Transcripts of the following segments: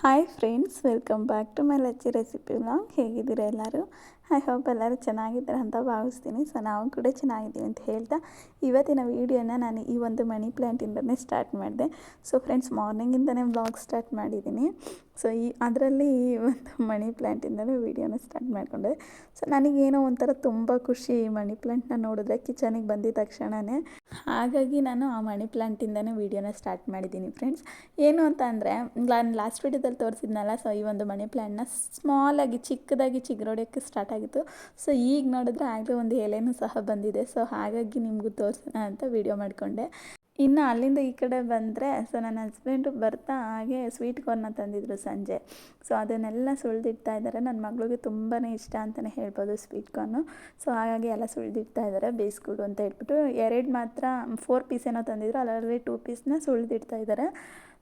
Hi friends welcome back to my Lachchi recipe vlog ಹೇಗಿದ್ದೀರಾ ಎಲ್ಲರೂ? I hope ಎಲ್ಲರೂ ಚೆನ್ನಾಗಿದ್ದಾರೆ ಅಂತ ಭಾವಿಸ್ತೀನಿ. ಸೊ ನಾವು ಕೂಡ ಚೆನ್ನಾಗಿದ್ದೀವಿ ಅಂತ ಹೇಳ್ತಾ ಇವತ್ತಿನ ವೀಡಿಯೋನ ನಾನು ಈ ಒಂದು ಮನಿ ಪ್ಲ್ಯಾಂಟಿಂದನೇ ಸ್ಟಾರ್ಟ್ ಮಾಡಿದೆ. ಸೊ ಫ್ರೆಂಡ್ಸ್ ಮಾರ್ನಿಂಗಿಂದನೇ ಬ್ಲಾಗ್ ಸ್ಟಾರ್ಟ್ ಮಾಡಿದ್ದೀನಿ. ಸೊ ಈ ಅದರಲ್ಲಿ ಈ ಒಂದು ಮನಿ ಪ್ಲ್ಯಾಂಟಿಂದಲೇ ವೀಡಿಯೋನ ಸ್ಟಾರ್ಟ್ ಮಾಡಿಕೊಂಡೆ. ಸೊ ನನಗೇನೋ ಒಂಥರ ತುಂಬ ಖುಷಿ ಈ ಮನಿ ಪ್ಲ್ಯಾಂಟ್ನ ನೋಡಿದ್ರೆ ಕಿಚನಿಗೆ ಬಂದಿದ್ದ ತಕ್ಷಣವೇ ಹಾಗಾಗಿ ನಾನು ಆ ಮನಿ ಪ್ಲ್ಯಾಂಟಿಂದನೇ ವೀಡಿಯೋನ ಸ್ಟಾರ್ಟ್ ಮಾಡಿದ್ದೀನಿ ಫ್ರೆಂಡ್ಸ್ ಏನು ಅಂತ ಅಂದರೆ, ನಾನು ಲಾಸ್ಟ್ ವೀಡಿಯೋದಲ್ಲಿ ತೋರಿಸಿದ್ನಲ್ಲ ಸೊ ಈ ಒಂದು ಮನಿ ಪ್ಲ್ಯಾಂಟ್ನ ಸ್ಮಾಲಾಗಿ ಚಿಕ್ಕದಾಗಿ ಚಿಗುರೋಡೋಕ್ಕೆ ಸ್ಟಾರ್ಟ್ ಆಗಿತ್ತು. ಸೊ ಈಗ ನೋಡಿದ್ರೆ ಆಗಲೇ ಒಂದು ಎಲೆನೂ ಸಹ ಬಂದಿದೆ. ಸೊ ಹಾಗಾಗಿ ನಿಮಗೂ ತೋರಿಸೋಣ ಅಂತ ವೀಡಿಯೋ ಮಾಡಿಕೊಂಡೆ. ಇನ್ನು ಅಲ್ಲಿಂದ ಈ ಕಡೆ ಬಂದರೆ ಸೊ ನನ್ನ ಹಸ್ಬೆಂಡು ಬರ್ತಾ ಹಾಗೆ ಸ್ವೀಟ್ ಕಾರ್ನ ತಂದಿದ್ರು ಸಂಜೆ. ಸೊ ಅದನ್ನೆಲ್ಲ ಸುಳಿದಿಡ್ತಾ ಇದ್ದಾರೆ. ನನ್ನ ಮಗಳಿಗೆ ತುಂಬಾ ಇಷ್ಟ ಅಂತಲೇ ಹೇಳ್ಬೋದು ಸ್ವೀಟ್ ಕಾರ್ನು ಸೊ ಹಾಗಾಗಿ ಎಲ್ಲ ಸುಳಿದಿಡ್ತಾ ಇದ್ದಾರೆ. ಬೇಯಿಸ್ಕೊಡು ಅಂತ ಹೇಳ್ಬಿಟ್ಟು ಎರಡು ಮಾತ್ರ ಫೋರ್ ಪೀಸ್ ಏನೋ ತಂದಿದ್ರು. ಅದರಲ್ಲಿ ಟೂ ಪೀಸ್ನ ಸುಳಿದಿಡ್ತಾ ಇದ್ದಾರೆ.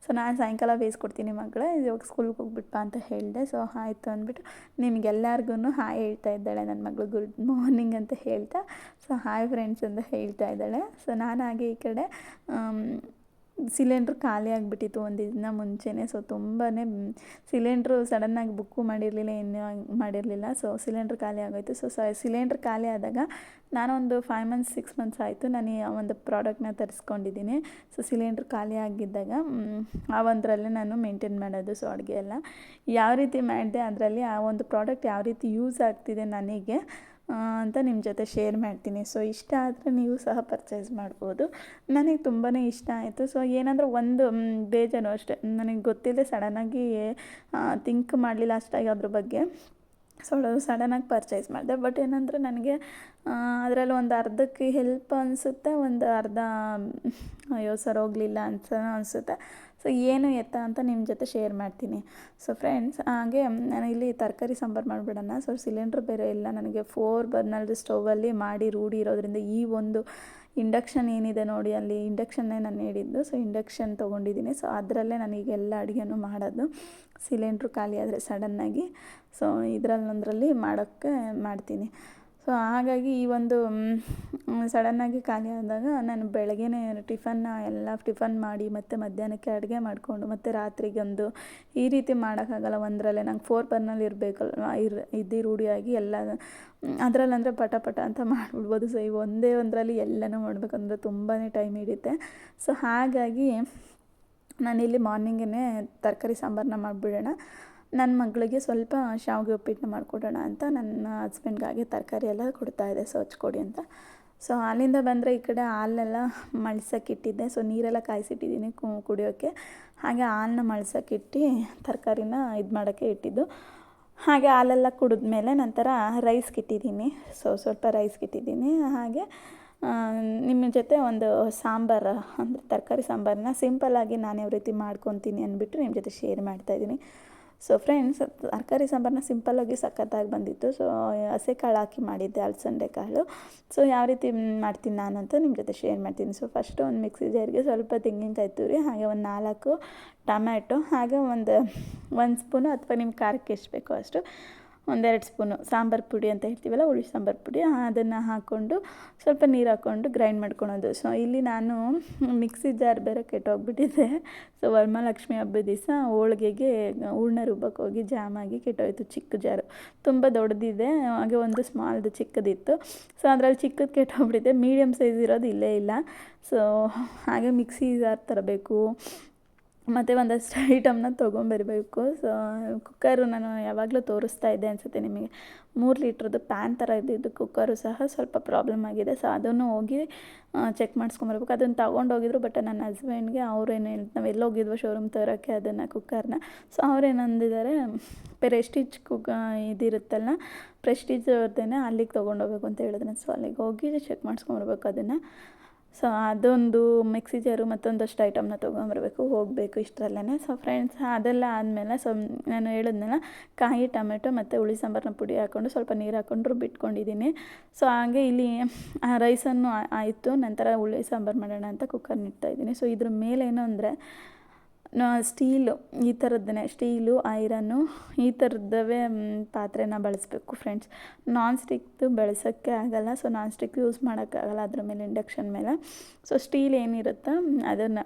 ಸೊ ನಾನು ಸಾಯಂಕಾಲ ಬೇಯಿಸ್ಕೊಡ್ತೀನಿ ಮಗಳೇ, ಇವಾಗ ಸ್ಕೂಲ್ಗೆ ಹೋಗ್ಬಿಟ್ಪ ಅಂತ ಹೇಳಿದೆ. ಸೊ ಆಯಿತು ಅಂದ್ಬಿಟ್ಟು ನಿಮಗೆಲ್ಲರಿಗೂ ಹಾಯ್ ಹೇಳ್ತಾ ಇದ್ದಾಳೆ ನನ್ನ ಮಗಳು, ಗುಡ್ ಮಾರ್ನಿಂಗ್ ಅಂತ ಹೇಳ್ತಾ. ಸೊ ಹಾಯ್ ಫ್ರೆಂಡ್ಸ್ ಅಂತ ಹೇಳ್ತಾ ಇದ್ದಾಳೆ. ಸೊ ನಾನು ಹಾಗೆ ಈ ಕಡೆ ಸಿಲಿಂಡ್ರ್ ಖಾಲಿ ಆಗಿಬಿಟ್ಟಿತ್ತು ಒಂದು ದಿನ ಮುಂಚೆನೇ. ಸೊ ತುಂಬಾ ಸಿಲಿಂಡ್ರು ಸಡನ್ನಾಗಿ ಬುಕ್ಕು ಮಾಡಿರಲಿಲ್ಲ ಏನು ಮಾಡಿರಲಿಲ್ಲ. ಸೊ ಸಿಲಿಂಡ್ರ್ ಖಾಲಿ ಆಗೋಯಿತು. ಸೊ ಸ, ಸಿಲಿಂಡ್ರ್ ಖಾಲಿ ಆದಾಗ ನಾನೊಂದು ಫೈವ್ ಮಂತ್ಸ್ ಸಿಕ್ಸ್ ಮಂತ್ಸ್ ಆಯಿತು. ನಾನು ಆ ಒಂದು ಪ್ರಾಡಕ್ಟ್ನ ತರಿಸ್ಕೊಂಡಿದ್ದೀನಿ. ಸೊ ಸಿಲಿಂಡ್ರ್ ಖಾಲಿ ಆಗಿದ್ದಾಗ ಆ ಒಂದರಲ್ಲೇ ನಾನು ಮೇಂಟೈನ್ ಮಾಡೋದು. ಸೊ ಅಡುಗೆ ಎಲ್ಲ ಯಾವ ರೀತಿ ಮಾಡಿದೆ, ಅದರಲ್ಲಿ ಆ ಒಂದು ಪ್ರಾಡಕ್ಟ್ ಯಾವ ರೀತಿ ಯೂಸ್ ಆಗ್ತಿದೆ ನನಗೆ ಅಂತ ನಿಮ್ಮ ಜೊತೆ ಶೇರ್ ಮಾಡ್ತೀನಿ. ಸೊ ಇಷ್ಟ ಆದರೆ ನೀವು ಸಹ ಪರ್ಚೇಸ್ ಮಾಡ್ಬೋದು. ನನಗೆ ತುಂಬಾ ಇಷ್ಟ ಆಯಿತು. ಸೊ ಏನಂದ್ರೆ ಒಂದು ಬೇಜಾರು ಅಷ್ಟೇ. ನನಗೆ ಗೊತ್ತಿಲ್ಲದೆ ಸಡನ್ನಾಗಿ ಥಿಂಕ್ ಮಾಡಲಿಲ್ಲ ಅಷ್ಟಾಗಿ ಅದ್ರ ಬಗ್ಗೆ. ಸೊ ಸಡನ್ನಾಗಿ ಪರ್ಚೇಸ್ ಮಾಡಿದೆ. ಬಟ್ ಏನಂದರೆ ನನಗೆ ಅದರಲ್ಲಿ ಒಂದು ಅರ್ಧಕ್ಕೆ ಹೆಲ್ಪ್ ಅನಿಸುತ್ತೆ, ಒಂದು ಅರ್ಧ ಅಯ್ಯೋ, ಸರ್ ಹೋಗಲಿಲ್ಲ ಅಂತ ಅನಿಸುತ್ತೆ. ಸೊ ಏನು ಎತ್ತ ಅಂತ ನಿಮ್ಮ ಜೊತೆ ಶೇರ್ ಮಾಡ್ತೀನಿ. ಸೊ ಫ್ರೆಂಡ್ಸ್ ಹಾಗೆ, ನಾನು ಇಲ್ಲಿ ತರಕಾರಿ ಸಾಂಬಾರು ಮಾಡಿಬಿಡೋಣ. ಸೊ ಸಿಲಿಂಡ್ರ್ ಬೇರೆ ಇಲ್ಲ. ನನಗೆ ಫೋರ್ ಬರ್ನಲ್ ಸ್ಟೌವಲ್ಲಿ ಮಾಡಿ ರೂಢಿ ಇರೋದ್ರಿಂದ ಈ ಒಂದು ಇಂಡಕ್ಷನ್ ಏನಿದೆ ನೋಡಿ, ಅಲ್ಲಿ ಇಂಡಕ್ಷನ್ನೇ ನಾನು ಹೇಳಿದ್ದು. ಸೊ ಇಂಡಕ್ಷನ್ ತೊಗೊಂಡಿದ್ದೀನಿ. ಸೊ ಅದರಲ್ಲೇ ನನಗೆ ಎಲ್ಲ ಅಡುಗೆನೂ ಮಾಡೋದು. ಸಿಲಿಂಡ್ರು ಖಾಲಿ ಆದರೆ ಸಡನ್ನಾಗಿ ಸೊ ಇದರಲ್ಲೊಂದರಲ್ಲಿ ಮಾಡೋಕ್ಕೆ ಮಾಡ್ತೀನಿ. ಸೊ ಹಾಗಾಗಿ ಈ ಒಂದು ಸಡನ್ನಾಗಿ ಖಾಲಿ ಆದಾಗ ನಾನು ಬೆಳಗ್ಗೆನೇ ಟಿಫನ್ನ ಎಲ್ಲ ಟಿಫನ್ ಮಾಡಿ ಮತ್ತು ಮಧ್ಯಾಹ್ನಕ್ಕೆ ಅಡುಗೆ ಮಾಡಿಕೊಂಡು ಮತ್ತು ರಾತ್ರಿಗೊಂದು ಈ ರೀತಿ ಮಾಡೋಕ್ಕಾಗಲ್ಲ. ಒಂದರಲ್ಲೇ ನಂಗೆ ಫೋರ್ ಬರ್ನಲ್ಲಿ ಇರಬೇಕಲ್ವ? ಇರ್, ಇದ್ದು ರೂಢಿಯಾಗಿ ಎಲ್ಲ ಅದರಲ್ಲಂದರೆ ಪಟ ಪಟ ಅಂತ ಮಾಡಿಬಿಡ್ಬೋದು. ಸೊ ಈ ಒಂದೇ ಒಂದರಲ್ಲಿ ಎಲ್ಲನೂ ಮಾಡಬೇಕಂದ್ರೆ ತುಂಬಾ ಟೈಮ್ ಹಿಡಿಯುತ್ತೆ ಸೊ ಹಾಗಾಗಿ ನಾನಿಲ್ಲಿ ಮಾರ್ನಿಂಗೇ ತರಕಾರಿ ಸಾಂಬಾರನ್ನ ಮಾಡಿಬಿಡೋಣ. ನನ್ನ ಮಗಳಿಗೆ ಸ್ವಲ್ಪ ಶಾವಿಗೆ ಉಪ್ಪಿಟ್ಟನ್ನ ಮಾಡಿಕೊಡೋಣ ಅಂತ ನನ್ನ ಹಸ್ಬೆಂಡ್ಗಾಗಿ ತರಕಾರಿ ಎಲ್ಲ ಕೊಡ್ತಾಯಿದ್ದೆ ಸೊ ಹಚ್ಕೊಡಿ ಅಂತ. ಸೊ ಅಲ್ಲಿಂದ ಬಂದರೆ ಈ ಕಡೆ ಹಾಲೆಲ್ಲ ಮಳ್ಸೋಕ್ಕಿಟ್ಟಿದ್ದೆ ಸೊ ನೀರೆಲ್ಲ ಕಾಯಿಸಿಟ್ಟಿದ್ದೀನಿ ಕುಡಿಯೋಕ್ಕೆ. ಹಾಗೆ ಹಾಲನ್ನ ಮಳ್ಸೋಕ್ಕಿಟ್ಟು ತರಕಾರಿನ ಇದು ಮಾಡೋಕ್ಕೆ ಇಟ್ಟಿದ್ದು. ಹಾಗೆ ಹಾಲೆಲ್ಲ ಕುಡಿದ್ಮೇಲೆ ನಂತರ ರೈಸ್ಗೆ ಇಟ್ಟಿದ್ದೀನಿ. ಸೊ ಸ್ವಲ್ಪ ರೈಸ್ಗೆ ಇಟ್ಟಿದ್ದೀನಿ. ಹಾಗೆ ನಿಮ್ಮ ಜೊತೆ ಒಂದು ಸಾಂಬಾರು, ಅಂದರೆ ತರಕಾರಿ ಸಾಂಬಾರನ್ನ ಸಿಂಪಲ್ಲಾಗಿ ನಾನು ಯಾವ ರೀತಿ ಮಾಡ್ಕೊತೀನಿ ಅಂದ್ಬಿಟ್ಟು ನಿಮ್ಮ ಜೊತೆ ಶೇರ್ ಮಾಡ್ತಾಯಿದ್ದೀನಿ ಸೊ ಫ್ರೆಂಡ್ಸ್ ತರಕಾರಿ ಸಾಂಬಾರನ್ನ ಸಿಂಪಲ್ಲಾಗಿ ಸಖತ್ತಾಗಿ ಬಂದಿತ್ತು. ಸೊ ಹಸೆ ಕಾಳು ಹಾಕಿ ಮಾಡಿದ್ದೆ, ಅಲಸಂದೆ ಕಾಳು. ಸೊ ಯಾವ ರೀತಿ ಮಾಡ್ತೀನಿ ನಾನು ಅಂತ ನಿಮ್ಮ ಜೊತೆ ಶೇರ್ ಮಾಡ್ತೀನಿ. ಸೊ ಫಸ್ಟು ಒಂದು ಮಿಕ್ಸಿ ಜಾರಿಗೆ ಸ್ವಲ್ಪ ತೆಂಗಿನಕಾಯಿ ತುರಿ, ಹಾಗೆ ಒಂದು ನಾಲ್ಕು ಟೊಮ್ಯಾಟೊ, ಹಾಗೆ ಒಂದು ಒಂದು ಸ್ಪೂನು ಅಥವಾ ನಿಮ್ಮ ಖಾರಕ್ಕೆ ಎಷ್ಟು ಬೇಕೋ ಅಷ್ಟು. ಒಂದೆರಡು ಸ್ಪೂನು ಸಾಂಬಾರು ಪುಡಿ ಅಂತ ಹೇಳ್ತೀವಲ್ಲ, ಹುಳಿ ಸಾಂಬಾರು ಪುಡಿ ಅದನ್ನು ಹಾಕ್ಕೊಂಡು ಸ್ವಲ್ಪ ನೀರು ಹಾಕ್ಕೊಂಡು ಗ್ರೈಂಡ್ ಮಾಡ್ಕೊಳೋದು. ಸೊ ಇಲ್ಲಿ ನಾನು ಮಿಕ್ಸಿ ಜಾರ್ ಬೇರೆ ಕೆಟ್ಟೋಗ್ಬಿಟ್ಟಿದೆ. ಸೊ ವರಮಹಾಲಕ್ಷ್ಮಿ ಹಬ್ಬದ ದಿವಸ ಹೋಳಿಗೆಗೆ ಹೂರ್ಣ ರುಬ್ಬಕ್ಕೆ ಹೋಗಿ ಜಾಮಾಗಿ ಕೆಟ್ಟೋಯ್ತು ಚಿಕ್ಕ ಜಾರು. ತುಂಬ ದೊಡ್ಡದಿದೆ, ಹಾಗೆ ಒಂದು ಸ್ಮಾಲ್ದು ಚಿಕ್ಕದಿತ್ತು. ಸೊ ಅದರಲ್ಲಿ ಚಿಕ್ಕದು ಕೆಟ್ಟೋಗ್ಬಿಟ್ಟಿದೆ ಮೀಡಿಯಮ್ ಸೈಜ್ ಇರೋದು ಇಲ್ಲೇ ಇಲ್ಲ. ಸೊ ಹಾಗೆ ಮಿಕ್ಸಿ ಜಾರ್ ತರಬೇಕು. ಮತ್ತು ಒಂದಷ್ಟು ಐಟಮ್ನ ತೊಗೊಂಬರ್ಬೇಕು. ಸೊ ಕುಕ್ಕರು ನಾನು ಯಾವಾಗಲೂ ತೋರಿಸ್ತಾ ಇದ್ದೆ ಅನಿಸುತ್ತೆ ನಿಮಗೆ. ಮೂರು ಲೀಟ್ರದ್ದು ಪ್ಯಾನ್ ಥರ ಇದ್ದಿದ್ದು ಕುಕ್ಕರು ಸಹ ಸ್ವಲ್ಪ ಪ್ರಾಬ್ಲಮ್ ಆಗಿದೆ. ಸೊ ಅದನ್ನು ಹೋಗಿ ಚೆಕ್ ಮಾಡಿಸ್ಕೊಂಬರ್ಬೇಕು. ಅದನ್ನು ತಗೊಂಡೋಗಿದ್ರು ಬಟ್ ನನ್ನ ಹಸ್ಬೆಂಡ್ಗೆ ಅವ್ರೇನು ನಾವು ಎಲ್ಲೋಗಿದ್ವೋ ಶೋರೂಮ್ ತರೋಕ್ಕೆ ಅದನ್ನು ಕುಕ್ಕರ್ನ ಸೊ ಅವ್ರೇನು ಅಂದಿದ್ದಾರೆ ಪ್ರೆಸ್ಟೀಜ್ ಕುಕ್ ಇದಿರುತ್ತಲ್ಲ ಪ್ರೆಸ್ಟೀಜ್ ಅವ್ರದ್ದೇನೆ ಅಲ್ಲಿಗೆ ತೊಗೊಂಡೋಗ್ಬೇಕು ಅಂತ ಹೇಳಿದ್ರೆ. ಸೊ ಅಲ್ಲಿಗೆ ಹೋಗಿ ಚೆಕ್ ಮಾಡಿಸ್ಕೊಂಬರ್ಬೇಕು ಅದನ್ನು. ಸೊ ಅದೊಂದು ಮಿಕ್ಸಿ ಜಾರು ಮತ್ತೊಂದಷ್ಟು ಐಟಮ್ನ ತೊಗೊಂಬರ್ಬೇಕು, ಹೋಗಬೇಕು ಇಷ್ಟರಲ್ಲೇ ಸೊ ಫ್ರೆಂಡ್ಸ್ ಅದೆಲ್ಲ ಆದಮೇಲೆ ಸೊ ನಾನು ಹೇಳಿದ್ನಲ್ಲ, ಕಾಯಿ, ಟೊಮೆಟೊ ಮತ್ತು ಹುಳಿ ಸಾಂಬಾರನ್ನ ಪುಡಿ ಹಾಕ್ಕೊಂಡು ಸ್ವಲ್ಪ ನೀರು ಹಾಕ್ಕೊಂಡ್ರು ಬಿಟ್ಕೊಂಡಿದ್ದೀನಿ ಸೊ ಹಾಗೆ ಇಲ್ಲಿ ರೈಸನ್ನು ಆಯಿತು, ನಂತರ ಹುಳಿ ಸಾಂಬಾರು ಮಾಡೋಣ ಅಂತ ಕುಕ್ಕರ್ನ ಇಡ್ತಾಯಿದ್ದೀನಿ ಸೊ ಇದ್ರ ಮೇಲೇನು ಅಂದರೆ ಸ್ಟೀಲು ಈ ಥರದ್ದನ್ನೇ, ಸ್ಟೀಲು, ಐರನ್ನು ಈ ಥರದ್ದವೇ ಪಾತ್ರೆನ ಬಳಸಬೇಕು ಫ್ರೆಂಡ್ಸ್ ನಾನ್ ಸ್ಟಿಕ್ದು ಬಳಸೋಕ್ಕೆ ಆಗಲ್ಲ ಸೊ ನಾನ್ ಸ್ಟಿಕ್ ಯೂಸ್ ಮಾಡೋಕ್ಕಾಗಲ್ಲ ಅದ್ರ ಮೇಲೆ ಇಂಡಕ್ಷನ್ ಮೇಲೆ. ಸೊ ಸ್ಟೀಲ್ ಏನಿರುತ್ತೋ ಅದನ್ನು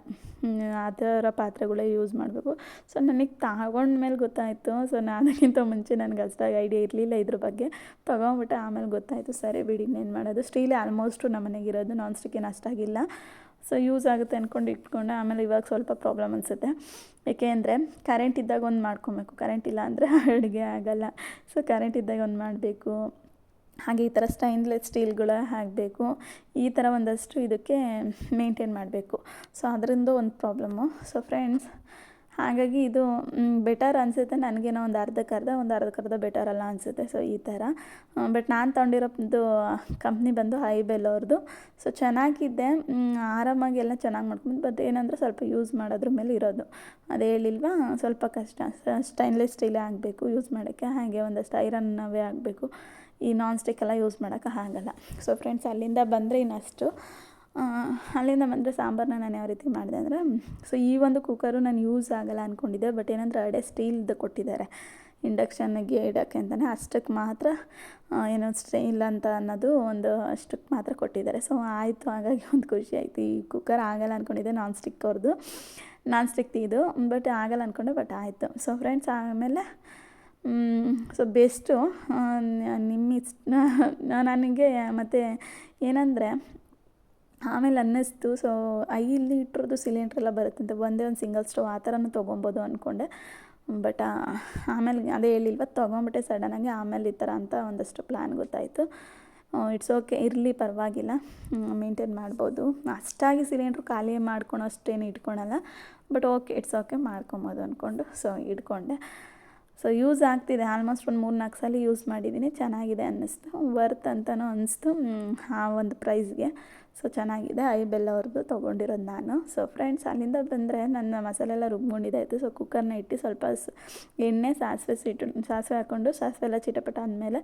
ಆ ಥರ ಪಾತ್ರೆಗಳೇ ಯೂಸ್ ಮಾಡಬೇಕು. ಸೊ ನನಗೆ ತಗೊಂಡ್ಮೇಲೆ ಗೊತ್ತಾಯಿತು ಸೊ ನಾನಕ್ಕಿಂತ ಮುಂಚೆ ನನಗೆ ಅಷ್ಟಾಗಿ ಐಡಿಯಾ ಇರಲಿಲ್ಲ ಇದ್ರ ಬಗ್ಗೆ. ತೊಗೊಂಬಿಟ್ಟು ಆಮೇಲೆ ಗೊತ್ತಾಯಿತು, ಸರಿ ಬಿಡಿ ಇನ್ನೇನು ಮಾಡೋದು. ಸ್ಟೀಲೇ ಆಲ್ಮೋಸ್ಟು ನಮ್ಮ ಮನೆಗಿರೋದು ನಾನ್ ಸ್ಟಿಕ್ ಏನು ಅಷ್ಟಾಗಿಲ್ಲ. ಸೊ ಯೂಸ್ ಆಗುತ್ತೆ ಅಂದ್ಕೊಂಡು ಇಟ್ಕೊಂಡು. ಆಮೇಲೆ ಇವಾಗ ಸ್ವಲ್ಪ ಪ್ರಾಬ್ಲಮ್ ಅನಿಸುತ್ತೆ. ಏಕೆ ಅಂದರೆ ಕರೆಂಟ್ ಇದ್ದಾಗ ಒಂದು ಮಾಡ್ಕೊಬೇಕು. ಕರೆಂಟ್ ಇಲ್ಲ ಅಂದರೆ ಅಡುಗೆ ಆಗೋಲ್ಲ. ಸೊ ಕರೆಂಟ್ ಇದ್ದಾಗ ಒಂದು ಮಾಡಬೇಕು. ಹಾಗೆ ಈ ಥರ ಸ್ಟೈನ್ಲೆಸ್ ಸ್ಟೀಲ್ಗಳ ಹಾಕಬೇಕು. ಈ ಥರ ಒಂದಷ್ಟು ಇದಕ್ಕೆ ಮೇಂಟೈನ್ ಮಾಡಬೇಕು. ಸೊ ಅದರಿಂದ ಒಂದು ಪ್ರಾಬ್ಲಮ್ಮು ಸೊ ಫ್ರೆಂಡ್ಸ್ ಹಾಗಾಗಿ ಇದು ಬೆಟರ್ ಅನಿಸುತ್ತೆ ನನಗೇನೋ ಒಂದು ಅರ್ಧಕ್ಕರ್ಧ ಒಂದು ಅರ್ಧಕ್ಕರ್ಧ ಬೆಟರ್ ಅಲ್ಲ ಅನಿಸುತ್ತೆ. ಸೊ ಈ ಥರ ಬಟ್ ನಾನು ತೊಗೊಂಡಿರೋದು ಕಂಪ್ನಿ ಬಂದು ಹೈಬೆಲ್ ಅವ್ರದ್ದು ಸೊ ಚೆನ್ನಾಗಿದೆ. ಆರಾಮಾಗಿ ಎಲ್ಲ ಚೆನ್ನಾಗಿ ಮಾಡ್ಕೊಂಡು ಬಟ್ ಏನಂದರೆ ಸ್ವಲ್ಪ ಯೂಸ್ ಮಾಡೋದ್ರ ಮೇಲೆ ಇರೋದು. ಅದು ಹೇಳಿಲ್ವಾ? ಸ್ವಲ್ಪ ಕಷ್ಟ. ಸ್ಟೈನ್ಲೆಸ್ ಸ್ಟೀಲೇ ಆಗಬೇಕು ಯೂಸ್ ಮಾಡೋಕ್ಕೆ ಹಾಗೆ ಒಂದಷ್ಟು ಐರನ್ನವೇ ಆಗಬೇಕು. ಈ ನಾನ್ ಸ್ಟಿಕ್ ಎಲ್ಲ ಯೂಸ್ ಮಾಡೋಕ್ಕೆ ಆಗಲ್ಲ. ಸೊ ಫ್ರೆಂಡ್ಸ್ ಅಲ್ಲಿಂದ ಬಂದರೆ ಇನ್ನಷ್ಟು. ಅಲ್ಲಿಂದ ಬಂದರೆ ಸಾಂಬಾರನ್ನ ನಾನು ಯಾವ ರೀತಿ ಮಾಡಿದೆ ಅಂದರೆ ಸೊ ಈ ಒಂದು ಕುಕ್ಕರು ನಾನು ಯೂಸ್ ಆಗಲ್ಲ ಅಂದ್ಕೊಂಡಿದ್ದೆ ಬಟ್ ಏನಂದರೆ ಅಡೆ ಸ್ಟೀಲ್ದು ಕೊಟ್ಟಿದ್ದಾರೆ. ಇಂಡಕ್ಷನ್ಗೆ ಇಡೋಕ್ಕೆ ಅಂತಲೇ ಅಷ್ಟಕ್ಕೆ ಮಾತ್ರ ಏನೋ ಸ್ಟೀಲ್ ಅಂತ ಅನ್ನೋದು ಒಂದು ಅಷ್ಟಕ್ಕೆ ಮಾತ್ರ ಕೊಟ್ಟಿದ್ದಾರೆ. ಸೊ ಆಯಿತು, ಹಾಗಾಗಿ ಒಂದು ಖುಷಿ ಆಯಿತು. ಈ ಕುಕ್ಕರ್ ಆಗಲ್ಲ ಅಂದ್ಕೊಂಡಿದ್ದೆ ನಾನ್ ಸ್ಟಿಕ್ ಅವ್ರದ್ದು ನಾನ್ ಸ್ಟಿಕ್ ಇದು ಬಟ್ ಆಗಲ್ಲ ಅಂದ್ಕೊಂಡೆ ಬಟ್ ಆಯಿತು. ಸೊ ಫ್ರೆಂಡ್ಸ್ ಆಮೇಲೆ ಸೊ ಬೆಸ್ಟು ನಿಮ್ಮ ಇಷ್ಟ ನನಗೆ ಮತ್ತು ಏನಂದರೆ ಆಮೇಲೆ ಅನ್ನಿಸ್ತು. ಸೊ ಐದು ಲೀಟ್ರದ್ದು ಸಿಲಿಂಡ್ರೆಲ್ಲ ಬರುತ್ತಂತೆ ಒಂದೇ ಒಂದು ಸಿಂಗಲ್ ಸ್ಟವ್ ಆ ಥರನೂ ತೊಗೊಬೋದು ಅಂದ್ಕೊಂಡೆ ಬಟ್ ಆಮೇಲೆ ಅದೇ ಹೇಳಿಲ್ವ, ತೊಗೊಂಬಿಟ್ಟೆ ಸಡನ್ನಾಗಿ ಆಮೇಲೆ ಈ ಥರ ಅಂತ ಒಂದಷ್ಟು ಪ್ಲ್ಯಾನ್ ಗೊತ್ತಾಯಿತು. ಇಟ್ಸ್ ಓಕೆ ಇರಲಿ, ಪರವಾಗಿಲ್ಲ. ಮೇಂಟೈನ್ ಮಾಡ್ಬೋದು. ಅಷ್ಟಾಗಿ ಸಿಲಿಂಡ್ರ್ ಖಾಲಿ ಮಾಡ್ಕೊಳೋ ಅಷ್ಟೇನು ಇಟ್ಕೊಳಲ್ಲ. ಬಟ್ ಓಕೆ ಇಟ್ಸ್ ಓಕೆ ಮಾಡ್ಕೊಬೋದು ಅಂದ್ಕೊಂಡು ಸೊ ಇಟ್ಕೊಂಡೆ. ಸೊ ಯೂಸ್ ಆಗ್ತಿದೆ. ಆಲ್ಮೋಸ್ಟ್ ಒಂದು ಮೂರು ನಾಲ್ಕು ಸಲ ಯೂಸ್ ಮಾಡಿದ್ದೀನಿ ಚೆನ್ನಾಗಿದೆ ಅನ್ನಿಸ್ತು. ವರ್ತ್ ಅಂತಲೂ ಅನ್ನಿಸ್ತು ಆ ಒಂದು ಪ್ರೈಸ್ಗೆ ಸೊ ಚೆನ್ನಾಗಿದೆ. ಐ ಬೆಲ್ಲ ಅವ್ರದ್ದು ತೊಗೊಂಡಿರೋದು ನಾನು. ಸೊ ಫ್ರೆಂಡ್ಸ್ ಅಲ್ಲಿಂದ ಬಂದರೆ ನನ್ನ ಮಸಾಲೆ ಎಲ್ಲ ರುಬ್ಕೊಂಡಿದ್ದಾಯಿತು ಸೊ ಕುಕ್ಕರ್ನ ಇಟ್ಟು ಸ್ವಲ್ಪ ಎಣ್ಣೆ, ಸಾಸಿವೆ ಸಿಟ್ಟು ಸಾಸಿವೆ ಹಾಕ್ಕೊಂಡು ಸಾಸಿವೆ ಎಲ್ಲ ಚಿಟಪಟ ಆದಮೇಲೆ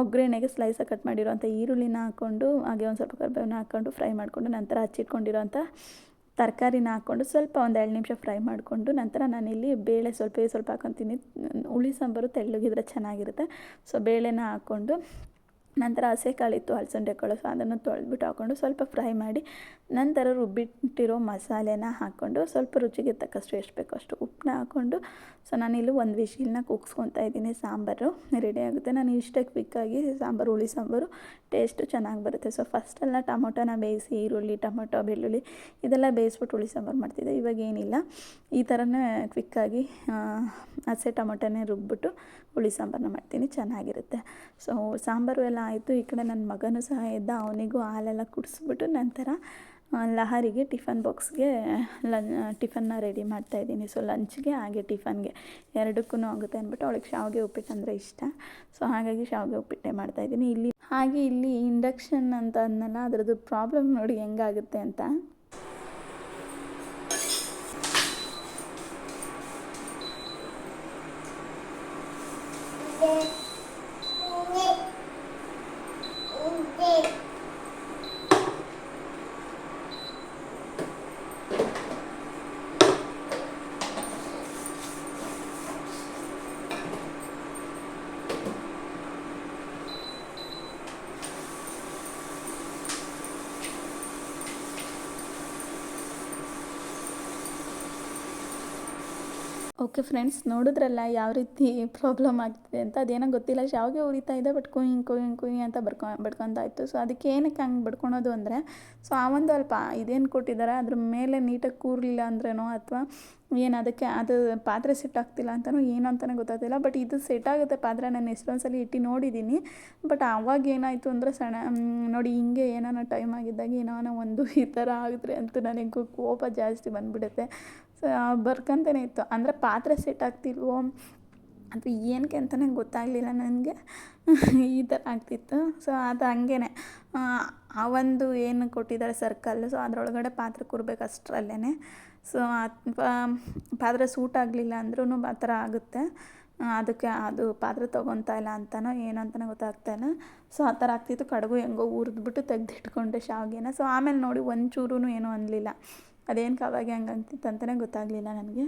ಒಗ್ಗರಣೆಗೆ ಸ್ಲೈಸಾಗಿ ಕಟ್ ಮಾಡಿರೋಂಥ ಈರುಳ್ಳಿನ ಹಾಕ್ಕೊಂಡು ಹಾಗೆ ಒಂದು ಸ್ವಲ್ಪ ಕರ್ಬೇವನ್ನ ಹಾಕ್ಕೊಂಡು ಫ್ರೈ ಮಾಡಿಕೊಂಡು ನಂತರ ಹಚ್ಚಿಟ್ಕೊಂಡಿರೋಂಥ ತರಕಾರಿನ ಹಾಕ್ಕೊಂಡು ಸ್ವಲ್ಪ ಒಂದು ಎರಡು ನಿಮಿಷ ಫ್ರೈ ಮಾಡಿಕೊಂಡು ನಂತರ ನಾನಿಲ್ಲಿ ಬೇಳೆ ಸ್ವಲ್ಪ ಸ್ವಲ್ಪ ಹಾಕೊತೀನಿ ಹುಳಿ ಸಾಂಬಾರು ತೆಳ್ಳಗಿದ್ರೆ ಚೆನ್ನಾಗಿರುತ್ತೆ. ಸೊ ಬೇಳೆನ ಹಾಕ್ಕೊಂಡು ನಂತರ ಹಸೆ ಕಾಳಿತ್ತು ಅಲಸಂದೆ ಕಾಳು ಸೊ ಅದನ್ನು ತೊಳೆದ್ಬಿಟ್ಟು ಹಾಕ್ಕೊಂಡು ಸ್ವಲ್ಪ ಫ್ರೈ ಮಾಡಿ ನಂತರ ರುಬ್ಬಿಟ್ಟಿರೋ ಮಸಾಲೆನ ಹಾಕ್ಕೊಂಡು ಸ್ವಲ್ಪ ರುಚಿಗೆ ತಕ್ಕಷ್ಟು ಎಷ್ಟು ಬೇಕೋ ಅಷ್ಟು ಉಪ್ಪನ್ನ ಹಾಕ್ಕೊಂಡು. ಸೊ ನಾನಿಲ್ಲಿ ಒಂದು ವಿಶಿಲ್ನ ಕುಗ್ಸ್ಕೊತಾ ಇದ್ದೀನಿ. ಸಾಂಬಾರು ರೆಡಿ ಆಗುತ್ತೆ. ನಾನು ಇಷ್ಟೇ ಕ್ವಿಕ್ಕಾಗಿ ಸಾಂಬಾರು, ಹುಳಿ ಸಾಂಬಾರು ಟೇಸ್ಟು ಚೆನ್ನಾಗಿ ಬರುತ್ತೆ. ಸೊ ಫಸ್ಟೆಲ್ಲ ಟೊಮೊಟೊನ ಬೇಯಿಸಿ, ಈರುಳ್ಳಿ, ಟೊಮೊಟೊ, ಬೆಳ್ಳುಳ್ಳಿ ಇದೆಲ್ಲ ಬೇಯಿಸ್ಬಿಟ್ಟು ಹುಳಿ ಸಾಂಬಾರು ಮಾಡ್ತಿದ್ದೆ. ಇವಾಗ ಏನಿಲ್ಲ. ಈ ಥರನೇ ಕ್ವಿಕ್ಕಾಗಿ ಹಸೆ ಟೊಮೊಟೊನೇ ರುಬ್ಬಿಟ್ಟು ಹುಳಿ ಸಾಂಬಾರನ್ನ ಮಾಡ್ತೀನಿ. ಚೆನ್ನಾಗಿರುತ್ತೆ. ಸೊ ಸಾಂಬಾರು ಎಲ್ಲ ಆಯಿತು, ಈ ಕಡೆ ನನ್ನ ಮಗನೂ ಸಹ ಇದ್ದ ಅವನಿಗೂ ಹಾಲೆಲ್ಲ ಕುಡಿಸ್ಬಿಟ್ಟು ನಂತರ ಲಹರಿಗೆ ಟಿಫನ್ ಬಾಕ್ಸ್ಗೆ ಲನ್ ಟಿಫನ್ನ ರೆಡಿ ಮಾಡ್ತಾಯಿದ್ದೀನಿ ಸೊ, ಲಂಚ್ಗೆ ಹಾಗೆ ಟಿಫನ್ಗೆ ಎರಡಕ್ಕೂ ಆಗುತ್ತೆ ಅಂದ್ಬಿಟ್ಟು ಅವಳಿಗೆ ಶಾವಿಗೆ ಉಪ್ಪಿಟ್ಟು ಅಂದರೆ ಇಷ್ಟ. ಸೊ, ಹಾಗಾಗಿ ಶಾವಿಗೆ ಉಪ್ಪಿಟ್ಟೆ ಮಾಡ್ತಾಯಿದ್ದೀನಿ ಇಲ್ಲಿ ಹಾಗೆ ಇಲ್ಲಿ ಇಂಡಕ್ಷನ್ ಅಂತ ಅಂದನಲ್ಲ, ಅದರದ್ದು ಪ್ರಾಬ್ಲಮ್ ನೋಡಿ ಹೆಂಗಾಗುತ್ತೆ ಅಂತ. ಓಕೆ ಫ್ರೆಂಡ್ಸ್, ನೋಡಿದ್ರಲ್ಲ ಯಾವ ರೀತಿ ಪ್ರಾಬ್ಲಮ್ ಆಗ್ತಿದೆ ಅಂತ? ಅದೇನೋ ಗೊತ್ತಿಲ್ಲ, ಶಾವಿಗೆ ಉರಿತಾ ಇದೆ ಬಟ್ ಕುಯ್ ಕುಯ್ ಕುಯಿ ಅಂತ ಬರ್ಕೊ ಬಡ್ಕೊತಾಯಿತ್ತು ಸೊ ಅದಕ್ಕೆ ಏನಕ್ಕೆ ಹಂಗೆ ಬಡ್ಕೊಳೋದು ಅಂದರೆ ಸೊ ಆ ಒಂದು ಅಲ್ಪ ಇದೇನು ಕೊಟ್ಟಿದ್ದಾರೆ ಅದ್ರ ಮೇಲೆ ನೀಟಾಗಿ ಕೂರಲಿಲ್ಲ ಅಂದ್ರೇನೋ ಅಥವಾ ಏನು ಅದಕ್ಕೆ ಅದು ಪಾತ್ರೆ ಸೆಟ್ ಆಗ್ತಿಲ್ಲ ಅಂತಲೂ ಏನು ಅಂತಲೇ ಗೊತ್ತಾಗ್ತಿಲ್ಲ ಬಟ್ ಇದು ಸೆಟ್ ಆಗುತ್ತೆ ಪಾತ್ರೆ. ನಾನು ಎಷ್ಟೊಂದು ಸಲ ಇಟ್ಟು ನೋಡಿದ್ದೀನಿ ಬಟ್ ಆವಾಗ ಏನಾಯಿತು ಅಂದರೆ ಸಣ್ಣ ನೋಡಿ ಹಿಂಗೆ ಏನಾನ ಟೈಮ್ ಆಗಿದ್ದಾಗ ಏನಾನ ಒಂದು ಈ ಥರ ಆಗಿದ್ರೆ ಅಂತೂ ನನಗೆ ಕೋಪ ಜಾಸ್ತಿ ಬಂದುಬಿಡುತ್ತೆ. ಸೊ ಬರ್ಕಂತಲೇ ಇತ್ತು. ಅಂದರೆ ಪಾತ್ರೆ ಸೆಟ್ ಆಗ್ತಿಲ್ವೋ ಅಥವಾ ಏನಕ್ಕೆ ಅಂತಲೇ ಗೊತ್ತಾಗಲಿಲ್ಲ ನನಗೆ. ಈ ಥರ ಆಗ್ತಿತ್ತು. ಸೊ ಅದು ಹಂಗೇ ಆ ಒಂದು ಏನು ಕೊಟ್ಟಿದ್ದಾರೆ ಸರ್ಕಲ್ ಸೊ ಅದರೊಳಗಡೆ ಪಾತ್ರೆ ಕೂರ್ಬೇಕು ಅಷ್ಟರಲ್ಲೇ ಸೊ ಪಾತ್ರೆ ಸೂಟ್ ಆಗಲಿಲ್ಲ ಅಂದ್ರೂ ಆ ಥರ ಆಗುತ್ತೆ. ಅದಕ್ಕೆ ಅದು ಪಾತ್ರೆ ತೊಗೊತಾ ಇಲ್ಲ ಅಂತನೋ ಏನು ಅಂತಲೇ ಗೊತ್ತಾಗ್ತಾ ಇಲ್ಲ. ಸೊ ಆ ಥರ ಆಗ್ತಿತ್ತು. ಕಡಗು ಹೆಂಗೋ ಹುರಿದ್ಬಿಟ್ಟು ತೆಗೆದಿಟ್ಕೊಂಡೆ ಶಾವಿಗೆನ. ಸೊ ಆಮೇಲೆ ನೋಡಿ ಒಂಚೂರು ಏನೂ ಅನ್ನಲಿಲ್ಲ ಅದೇನು ಅವಾಗೆ ಹಂಗೆ ಅಂತಿತ್ತು ಅಂತಲೇ ಗೊತ್ತಾಗಲಿಲ್ಲ ನನಗೆ.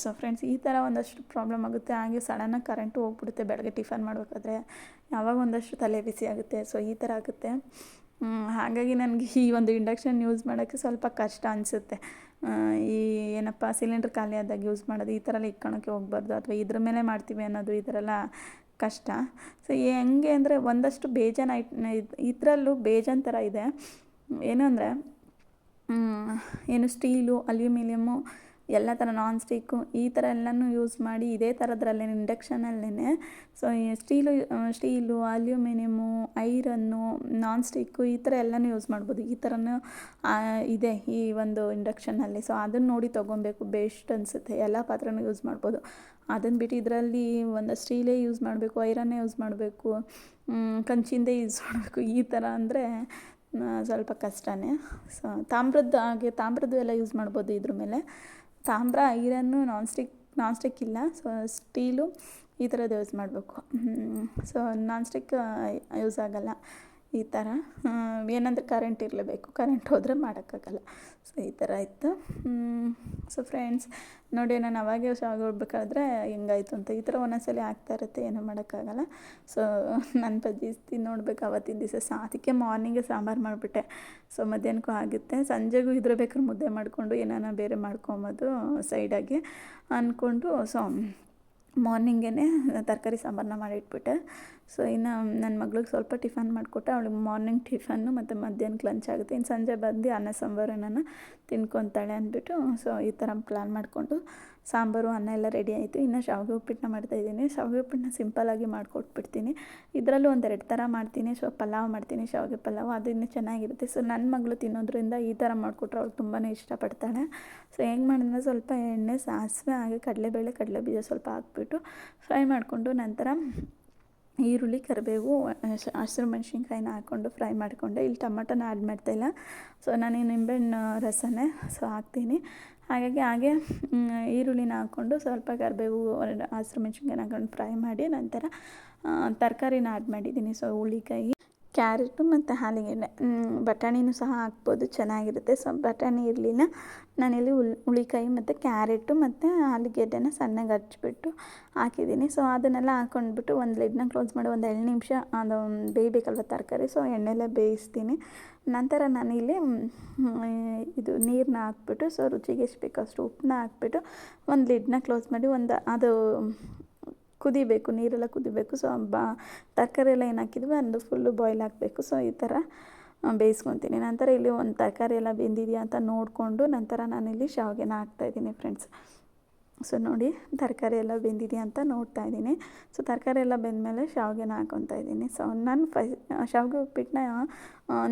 ಸೊ ಫ್ರೆಂಡ್ಸ್ ಈ ಥರ ಒಂದಷ್ಟು ಪ್ರಾಬ್ಲಮ್ ಆಗುತ್ತೆ. ಹಾಗೆ ಸಡನ್ನಾಗಿ ಕರೆಂಟು ಹೋಗ್ಬಿಡುತ್ತೆ. ಬೆಳಗ್ಗೆ ಟಿಫನ್ ಮಾಡಬೇಕಾದ್ರೆ ಯಾವಾಗ ಒಂದಷ್ಟು ತಲೆ ಬಿಸಿ ಆಗುತ್ತೆ. ಸೊ ಈ ಥರ ಆಗುತ್ತೆ. ಹಾಗಾಗಿ ನನಗೆ ಈ ಒಂದು ಇಂಡಕ್ಷನ್ ಯೂಸ್ ಮಾಡೋಕ್ಕೆ ಸ್ವಲ್ಪ ಕಷ್ಟ ಅನಿಸುತ್ತೆ. ಈ ಏನಪ್ಪ ಸಿಲಿಂಡ್ರ್ ಖಾಲಿ ಆದಾಗ ಯೂಸ್ ಮಾಡೋದು, ಈ ಥರ ಎಲ್ಲ ಹೋಗ್ಬಾರ್ದು. ಅಥವಾ ಇದ್ರ ಮೇಲೆ ಮಾಡ್ತೀವಿ ಅನ್ನೋದು ಈ ಕಷ್ಟ. ಸೊ ಹೆಂಗೆ ಅಂದರೆ ಒಂದಷ್ಟು ಬೇಜಾನ ಇದರಲ್ಲೂ ಬೇಜಾನ್ ಥರ ಇದೆ. ಏನು ಅಂದರೆ ಏನು ಸ್ಟೀಲು ಅಲ್ಯೂಮಿನಿಯಮ್ಮು ಎಲ್ಲ ಥರ ನಾನ್ ಸ್ಟಿಕ್ಕು ಈ ಥರ ಎಲ್ಲನೂ ಯೂಸ್ ಮಾಡಿ ಇದೇ ಥರದ್ರಲ್ಲೇ ಇಂಡಕ್ಷನಲ್ಲೇ so steel steel aluminium iron non stick ಈ ಥರ ಎಲ್ಲನೂ ಯೂಸ್ ಮಾಡ್ಬೋದು. ಈ ಥರನೂ ಇದೆ ಈ ಒಂದು ಇಂಡಕ್ಷನಲ್ಲಿ ಸೊ ಅದನ್ನು ನೋಡಿ ತೊಗೊಬೇಕು ಬೆಸ್ಟ್ ಅನಿಸುತ್ತೆ. ಎಲ್ಲ ಪಾತ್ರನೂ ಯೂಸ್ ಮಾಡ್ಬೋದು. ಅದನ್ನು ಬಿಟ್ಟು ಇದರಲ್ಲಿ ಒಂದು ಸ್ಟೀಲೇ ಯೂಸ್ ಮಾಡಬೇಕು, ಐರನ್ನೇ ಯೂಸ್ ಮಾಡಬೇಕು ಕಂಚಿಂದೇ ಯೂಸ್ ಮಾಡಬೇಕು. ಈ ಥರ ಅಂದರೆ ಸ್ವಲ್ಪ ಕಷ್ಟನೇ. ಸೊ ತಾಮ್ರದ್ದು ಹಾಗೆ ತಾಮ್ರದ್ದು ಎಲ್ಲ ಯೂಸ್ ಮಾಡ್ಬೋದು ಇದ್ರ ಮೇಲೆ. ತಾಮ್ರ iron non stick non stick ಇಲ್ಲ ಸೊ ಸ್ಟೀಲು ಈ ಥರದ್ದು ಯೂಸ್ ಮಾಡಬೇಕು. ಸೊ ನಾನ್ ಸ್ಟಿಕ್ ಯೂಸ್ ಆಗೋಲ್ಲ. ಈ ಥರ ಏನಂದ್ರೆ ಕರೆಂಟ್ ಇರಲೇಬೇಕು ಕರೆಂಟ್ ಹೋದರೆ ಮಾಡೋಕ್ಕಾಗಲ್ಲ. ಸೊ ಈ ಥರ ಇತ್ತು ಸೊ ಫ್ರೆಂಡ್ಸ್ ನೋಡಿ ನಾನು ಅವಾಗೇ ಶಾಗ್ ಹೋಗ್ಬೇಕಾದ್ರೆ ಹೆಂಗಾಯ್ತು ಅಂತ ಈ ಥರ ಒಂದೊಂದ್ಸಲಿ ಆಗ್ತಾ ಇರುತ್ತೆ, ಏನೂ ಮಾಡೋಕ್ಕಾಗಲ್ಲ. ಸೊ ನನ್ನ ಪಜ್ಜಿ ನೋಡ್ಬೇಕು, ಅವತ್ತಿನ ದಿವಸ ಸಹ ಅದಕ್ಕೆ ಮಾರ್ನಿಂಗೇ ಸಾಂಬಾರು ಮಾಡಿಬಿಟ್ಟೆ. ಸೊ ಮಧ್ಯಾಹ್ನಕ್ಕೂ ಆಗುತ್ತೆ. ಸಂಜೆಗೂ ಇದ್ರೆ ಬೇಕಾದ್ರೆ ಮುದ್ದೆ ಮಾಡಿಕೊಂಡು, ಏನಾನ ಬೇರೆ ಮಾಡ್ಕೊಂಬೋದು ಸೈಡಾಗಿ ಅಂದ್ಕೊಂಡು ಸೊ ಮಾರ್ನಿಂಗೇ ತರಕಾರಿ ಸಾಂಬಾರನ್ನ ಮಾಡಿಟ್ಬಿಟ್ಟೆ ಸೊ ಇನ್ನು ನನ್ನ ಮಗಳಿಗೆ ಸ್ವಲ್ಪ ಟಿಫನ್ ಮಾಡಿಕೊಟ್ಟೆ. ಅವಳಿಗೆ ಮಾರ್ನಿಂಗ್ ಟಿಫನ್ನು ಮತ್ತು ಮಧ್ಯಾಹ್ನಕ್ಕೆ ಲಂಚ್ ಆಗುತ್ತೆ. ಇನ್ನು ಸಂಜೆ ಬಂದು ಅನ್ನ, ಸಾಂಬಾರು ನಾನು ತಿನ್ಕೊತಾಳೆ ಅಂದ್ಬಿಟ್ಟು ಸೊ ಈ ಥರ ಪ್ಲ್ಯಾನ್ ಮಾಡಿಕೊಂಡು ಸಾಂಬಾರು, ಅನ್ನ ಎಲ್ಲ ರೆಡಿ ಆಯಿತು. ಇನ್ನು ಶಾವಿಗೆ ಉಪ್ಪಿಟ್ಟನ್ನ ಮಾಡ್ತಾಯಿದ್ದೀನಿ ಶಾವಿಗೆ ಉಪ್ಪಿಟ್ಟನ್ನ ಸಿಂಪಲ್ಲಾಗಿ ಮಾಡ್ಕೊಟ್ಬಿಡ್ತೀನಿ. ಇದರಲ್ಲೂ ಒಂದೆರಡು ಥರ ಮಾಡ್ತೀನಿ. ಸೊ, ಪಲಾವ್ ಮಾಡ್ತೀನಿ, ಶಾವಿಗೆ ಪಲಾವ್. ಅದು ಇನ್ನೂ ಚೆನ್ನಾಗಿರುತ್ತೆ. ಸೊ ನನ್ನ ಮಗಳು ತಿನ್ನೋದ್ರಿಂದ ಈ ಥರ ಮಾಡಿಕೊಟ್ರೆ ಅವ್ಳು ತುಂಬಾ ಇಷ್ಟಪಡ್ತಾಳೆ. ಸೊ, ಹೆಂಗೆ ಮಾಡಿದ್ರೆ ಸ್ವಲ್ಪ ಎಣ್ಣೆ, ಸಾಸಿವೆ, ಹಾಗೆ ಕಡಲೆಬೇಳೆ ಕಡಲೆ ಬೀಜ ಸ್ವಲ್ಪ ಹಾಕ್ಬಿಟ್ಟು ಫ್ರೈ ಮಾಡಿಕೊಂಡು ನಂತರ ಈರುಳ್ಳಿ, ಕರಿಬೇವು, ಹಸಿರು ಮೆಣಸಿನ್ಕಾಯಿನ ಹಾಕ್ಕೊಂಡು ಫ್ರೈ ಮಾಡಿಕೊಂಡೆ. ಇಲ್ಲಿ ಟೊಮೊಟೊನ ಆ್ಯಡ್ ಮಾಡ್ತಾಯಿಲ್ಲ ಸೊ ನಾನು ನಿಂಬೆಹಣ್ಣು, ರಸನೇ ಸೊ ಹಾಕ್ತೀನಿ. ಹಾಗಾಗಿ ಹಾಗೆ ಈರುಳ್ಳಿನ ಹಾಕ್ಕೊಂಡು ಸ್ವಲ್ಪ ಕರಿಬೇವು ಹಸಿರು ಮೆಣಸಿನ್ಕಾಯಿನ ಹಾಕ್ಕೊಂಡು ಫ್ರೈ ಮಾಡಿ ನಂತರ ತರಕಾರಿನ ಆ್ಯಡ್ ಮಾಡಿದ್ದೀನಿ. ಸೊ ಹುಳಿಕಾಯಿ, ಕ್ಯಾರೆಟು ಮತ್ತು ಆಲೂಗೆಡ್ಡೆ ಬಟಾಣಿನೂ ಸಹ ಹಾಕ್ಬೋದು, ಚೆನ್ನಾಗಿರುತ್ತೆ. ಸೊ ಬಟಾಣಿ ಇರಲಿಲ್ಲ ನಾನಿಲ್ಲಿ ಹುಳಿ, ಹುಳಿಕಾಯಿ ಮತ್ತು ಕ್ಯಾರೆಟು ಮತ್ತು ಆಲೂಗೆಡ್ಡೆನ ಸಣ್ಣಗೆ ಹಚ್ಚಿಬಿಟ್ಟು ಹಾಕಿದ್ದೀನಿ. ಸೊ ಅದನ್ನೆಲ್ಲ ಹಾಕ್ಕೊಂಡ್ಬಿಟ್ಟು ಒಂದು ಲಿಡ್ನ ಕ್ಲೋಸ್ ಮಾಡಿ ಒಂದು ಎರಡು ನಿಮಿಷ ಅದು ಬೇಯಬೇಕಲ್ವ ತರಕಾರಿ? ಸೊ ಎಣ್ಣೆಲ್ಲ ಬೇಯಿಸ್ತೀನಿ. ನಂತರ ನಾನಿಲ್ಲಿ ಇದು ನೀರನ್ನ ಹಾಕ್ಬಿಟ್ಟು ಸೊ ರುಚಿಗೆ ಎಷ್ಟು ಬೇಕೋ ಅಷ್ಟು ಉಪ್ಪನ್ನ ಹಾಕ್ಬಿಟ್ಟು, ಒಂದು ಲಿಡ್ನ ಕ್ಲೋಸ್ ಮಾಡಿ, ಒಂದು ಅದು ಕುದಿಬೇಕು, ನೀರೆಲ್ಲ ಕುದಿಬೇಕು ಸೊ ಬಾ, ತರಕಾರಿ ಎಲ್ಲ ಏನು ಹಾಕಿದ್ವಿ ಅದು ಫುಲ್ಲು ಬಾಯ್ಲ್ ಹಾಕಬೇಕು ಸೊ ಈ ಥರ ಬೇಯಿಸ್ಕೊತೀನಿ. ನಂತರ ಇಲ್ಲಿ ಒಂದು ತರಕಾರಿ ಎಲ್ಲ ಬೆಂದಿದೆಯಾ ಅಂತ ನೋಡಿಕೊಂಡು, ನಂತರ ನಾನಿಲ್ಲಿ ಶಾವಿಗೆನ ಹಾಕ್ತಾಯಿದ್ದೀನಿ ಫ್ರೆಂಡ್ಸ್ ಸೊ ನೋಡಿ, ತರಕಾರಿ ಎಲ್ಲ ಬೆಂದಿದೆಯಾ ಅಂತ ನೋಡ್ತಾ ಇದ್ದೀನಿ. ಸೊ ತರಕಾರಿ ಎಲ್ಲ ಬೆಂದಮೇಲೆ ಶಾವಿಗೆನ ಹಾಕೊತಾ ಇದ್ದೀನಿ. ಸೊ ನಾನು ಫೈ, ಶಾವಿಗೆ ಉಪ್ಪಿಟ್ಟನ್ನ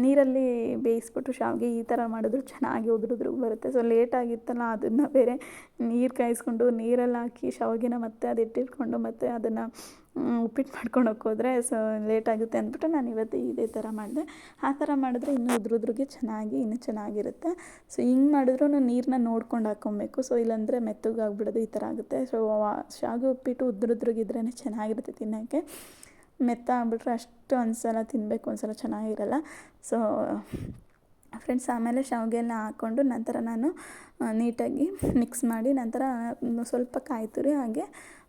ನೀರಲ್ಲಿ ಬೇಯಿಸ್ಬಿಟ್ಟು ಶಾವಿಗೆ ಈ ಥರ ಮಾಡಿದ್ರು ಚೆನ್ನಾಗಿ ಉದುರಿದ್ರು ಬರುತ್ತೆ. ಸೊ ಲೇಟ್ ಆಗಿತ್ತಲ್ಲ, ಅದನ್ನು ಬೇರೆ ನೀರು ಕಾಯಿಸ್ಕೊಂಡು ನೀರಲ್ಲಿ ಹಾಕಿ ಶಾವಿಗೆನ ಮತ್ತೆ ಅದು ಇಟ್ಟಿಟ್ಕೊಂಡು ಮತ್ತೆ ಅದನ್ನು ಉಪ್ಪಿಟ್ಟು ಮಾಡ್ಕೊಂಡು ಹೋಗೋದ್ರೆ ಸೊ ಲೇಟ್ ಆಗುತ್ತೆ ಅಂದ್ಬಿಟ್ಟು ನಾನು ಇವತ್ತು ಇದೇ ಥರ ಮಾಡಿದೆ. ಆ ಥರ ಮಾಡಿದ್ರೆ ಇನ್ನೂ ಉದ್ರುದ್ರಿಗೆ ಚೆನ್ನಾಗಿ, ಇನ್ನೂ ಚೆನ್ನಾಗಿರುತ್ತೆ. ಸೊ ಹಿಂಗೆ ಮಾಡಿದ್ರೂ ನೀರನ್ನ ನೋಡ್ಕೊಂಡು ಹಾಕ್ಕೊಬೇಕು ಸೊ ಇಲ್ಲಾಂದರೆ ಮೆತ್ತಗಾಗ್ಬಿಡೋದು ಈ ಥರ ಆಗುತ್ತೆ. ಸೊ ಶಾವಿಗೆ ಉಪ್ಪಿಟ್ಟು ಉದ್ರುದ್ರಿಗಿದ್ರೇ ಚೆನ್ನಾಗಿರುತ್ತೆ ತಿನ್ನೋಕ್ಕೆ. ಮೆತ್ತ ಆಗ್ಬಿಟ್ರೆ ಅಷ್ಟು ಒಂದ್ಸಲ ತಿನ್ನಬೇಕು ಒಂದ್ಸಲ ಚೆನ್ನಾಗಿರಲ್ಲ. ಸೊ ಫ್ರೆಂಡ್ಸ್ ಆಮೇಲೆ ಶಾವಿಗೆಲ್ಲ ಹಾಕ್ಕೊಂಡು ನಂತರ ನಾನು ನೀಟಾಗಿ ಮಿಕ್ಸ್ ಮಾಡಿ ನಂತರ ಸ್ವಲ್ಪ ಕಾಯಿ ತುರಿ ಹಾಗೆ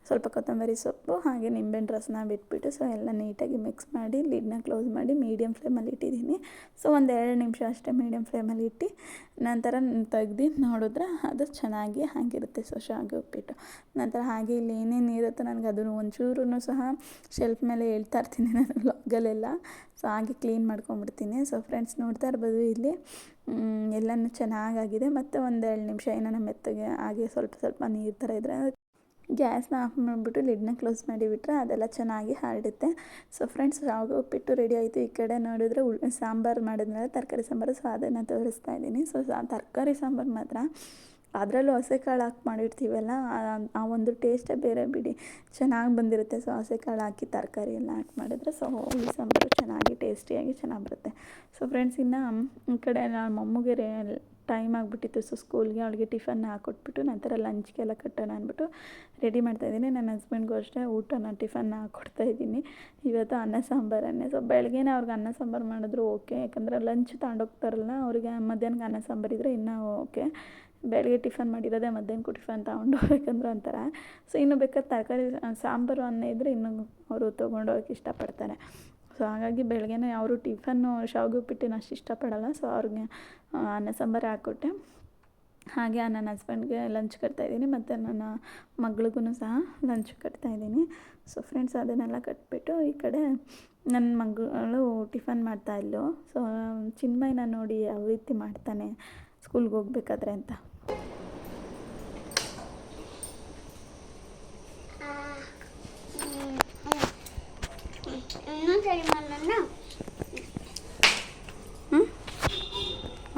ಸ್ವಲ್ಪ ಕೊತ್ತಂಬರಿ ಸೊಪ್ಪು ಹಾಗೆ ನಿಂಬೆಹಣ್ಣು ರಸನ ಬಿಟ್ಬಿಟ್ಟು ಸೊ ಎಲ್ಲ ನೀಟಾಗಿ ಮಿಕ್ಸ್ ಮಾಡಿ ಲಿಡ್ನ ಕ್ಲೋಸ್ ಮಾಡಿ ಮೀಡಿಯಮ್ ಫ್ಲೇಮಲ್ಲಿ ಇಟ್ಟಿದ್ದೀನಿ. ಸೊ ಒಂದು ಎರಡು ನಿಮಿಷ ಅಷ್ಟೇ ಮೀಡಿಯಮ್ ಫ್ಲೇಮಲ್ಲಿ ಇಟ್ಟು ನಂತರ ತೆಗ್ದು ನೋಡಿದ್ರೆ ಅದು ಚೆನ್ನಾಗಿ ಹಾಗಿರುತ್ತೆ ಸೊ ಶಾವಿಗೆ ಉಪ್ಪಿಟ್ಟು. ನಂತರ ಹಾಗೆ ಇಲ್ಲಿ ಏನೇನು ಇರುತ್ತೋ ನನಗೆ ಅದನ್ನು ಒಂಚೂರು ಸಹ ಶೆಲ್ಫ್ ಮೇಲೆ ಹೇಳ್ತಾ ಇರ್ತೀನಿ ನಾನು ಲಾಗಲ್ಲೆಲ್ಲ ಸೊ ಹಾಗೆ ಕ್ಲೀನ್ ಮಾಡ್ಕೊಂಬಿಡ್ತೀನಿ ಸೊ ಫ್ರೆಂಡ್ಸ್ ನೋಡ್ತಾ ಇರ್ಬೋದು ಇಲ್ಲಿ. ಎಲ್ಲನೂ ಚೆನ್ನಾಗಾಗಿದೆ. ಮತ್ತು ಒಂದೆರಡು ನಿಮಿಷ ಏನಾನ ಮೆತ್ತಗೆ ಹಾಗೆ ಸ್ವಲ್ಪ ಸ್ವಲ್ಪ ನೀರು ಥರ ಇದ್ದರೆ ಗ್ಯಾಸ್ನ ಆಫ್ ಮಾಡಿಬಿಟ್ಟು ಲಿಡ್ನ ಕ್ಲೋಸ್ ಮಾಡಿಬಿಟ್ರೆ ಅದೆಲ್ಲ ಚೆನ್ನಾಗಿ ಹರಡುತ್ತೆ. ಸೊ ಫ್ರೆಂಡ್ಸ್ ಶಾವಿಗೆ ಉಪ್ಪಿಟ್ಟು ರೆಡಿ ಆಯಿತು. ಈ ಕಡೆ ನೋಡಿದ್ರೆ ಉಳ್, ಸಾಂಬಾರು ಮಾಡಿದ್ಮೇಲೆ ತರಕಾರಿ ಸಾಂಬಾರು ಸೊ ಅದನ್ನು ತೋರಿಸ್ತಾ ಇದ್ದೀನಿ. ಸೊ, ತರಕಾರಿ ಸಾಂಬಾರು ಮಾತ್ರ. ಅದರಲ್ಲೂ ಹಸೆಕಾಳು ಹಾಕಿ ಮಾಡಿರ್ತೀವಲ್ಲ, ಆ ಒಂದು ಟೇಸ್ಟೇ ಬೇರೆ ಬಿಡಿ. ಚೆನ್ನಾಗಿ ಬಂದಿರುತ್ತೆ. ಸೊ ಹಸೆಕಾಳು ಹಾಕಿ ತರಕಾರಿ ಎಲ್ಲ ಹಾಕಿ ಮಾಡಿದ್ರೆ ಸೊ ಹೋಳಿ ಸಾಂಬಾರು ಚೆನ್ನಾಗಿ ಟೇಸ್ಟಿಯಾಗಿ ಚೆನ್ನಾಗಿ ಬರುತ್ತೆ. ಸೊ ಫ್ರೆಂಡ್ಸ್ ಇನ್ನು ಈ ಕಡೆ ನಮ್ಮ ಅಮ್ಮಗೆ ಟೈಮ್ ಆಗಿಬಿಟ್ಟಿತ್ತು. ಸೊ ಸ್ಕೂಲ್ಗೆ ಅವಳಿಗೆ ಟಿಫನ್ ಹಾಕ್ಕೊಟ್ಬಿಟ್ಟು ನಂತರ ಲಂಚ್ಗೆಲ್ಲ ಕಟ್ಟೋಣ ಅಂದ್ಬಿಟ್ಟು ರೆಡಿ ಮಾಡ್ತಾಯಿದ್ದೀನಿ ನನ್ನ ಹಸ್ಬೆಂಡ್ಗೂ ಅಷ್ಟೇ ಊಟನ ಟಿಫನ್ ಹಾಕ್ಕೊಡ್ತಾ ಇದ್ದೀನಿ. ಇವತ್ತು ಅನ್ನ ಸಾಂಬಾರನ್ನೇ. ಸೊ ಬೆಳಗ್ಗೆನೇ ಅವ್ರಿಗೆ ಅನ್ನ ಸಾಂಬಾರು ಮಾಡಿದ್ರು ಓಕೆ ಯಾಕಂದರೆ ಲಂಚ್ ತಗೊಂಡೋಗ್ತಾರಲ್ಲ, ಅವರಿಗೆ ಮಧ್ಯಾಹ್ನಕ್ಕೆ ಅನ್ನ ಸಾಂಬಾರು ಇದ್ದರೆ ಇನ್ನೂ ಓಕೆ ಬೆಳಗ್ಗೆ ಟಿಫನ್ ಮಾಡಿರೋದೇ ಮಧ್ಯಾಹ್ನಕ್ಕೂ ಟಿಫನ್ ತಗೊಂಡು ಹೋಗ್ಬೇಕಂದ್ರೆ ಒಂಥರ. ಸೊ ಇನ್ನು ಬೇಕಾದ್ರೆ ತರಕಾರಿ, ಸಾಂಬಾರು ಅನ್ನ ಇದ್ದರೆ ಇನ್ನೂ ಅವರು ತೊಗೊಂಡೋಗಕ್ಕೆ ಇಷ್ಟಪಡ್ತಾರೆ. ಸೊ ಹಾಗಾಗಿ ಬೆಳಗ್ಗೆನೇ ಅವರು ಟಿಫನ್ನು ಶಾವಿಗೆ ಉಪ್ಪಿಟ್ಟಿನ ಅಷ್ಟು ಇಷ್ಟಪಡಲ್ಲ. ಸೊ ಅವ್ರಿಗೆ ಅನ್ನ ಸಾಂಬಾರು ಹಾಕ್ಕೊಟ್ಟೆ. ಹಾಗೆ ನನ್ನ ಹಸ್ಬೆಂಡ್ಗೆ ಲಂಚ್ ಕಟ್ತಾಯಿದ್ದೀನಿ ಮತ್ತು ನನ್ನ ಮಗಳಿಗೂ ಸಹ ಲಂಚ್ ಕಟ್ತಾಯಿದ್ದೀನಿ ಸೊ ಫ್ರೆಂಡ್ಸ್ ಅದನ್ನೆಲ್ಲ ಕಟ್ಬಿಟ್ಟು ಈ ಕಡೆ ನನ್ನ ಮಗಳು ಟಿಫನ್ ಮಾಡ್ತಾಯಿದ್ಲು ಸೊ ಚಿನ್ಮಯನ ನೋಡಿ ಯಾವ ರೀತಿ ಮಾಡ್ತಾನೆ ಸ್ಕೂಲ್ಗೆ ಹೋಗ್ಬೇಕಾದ್ರೆ ಅಂತ.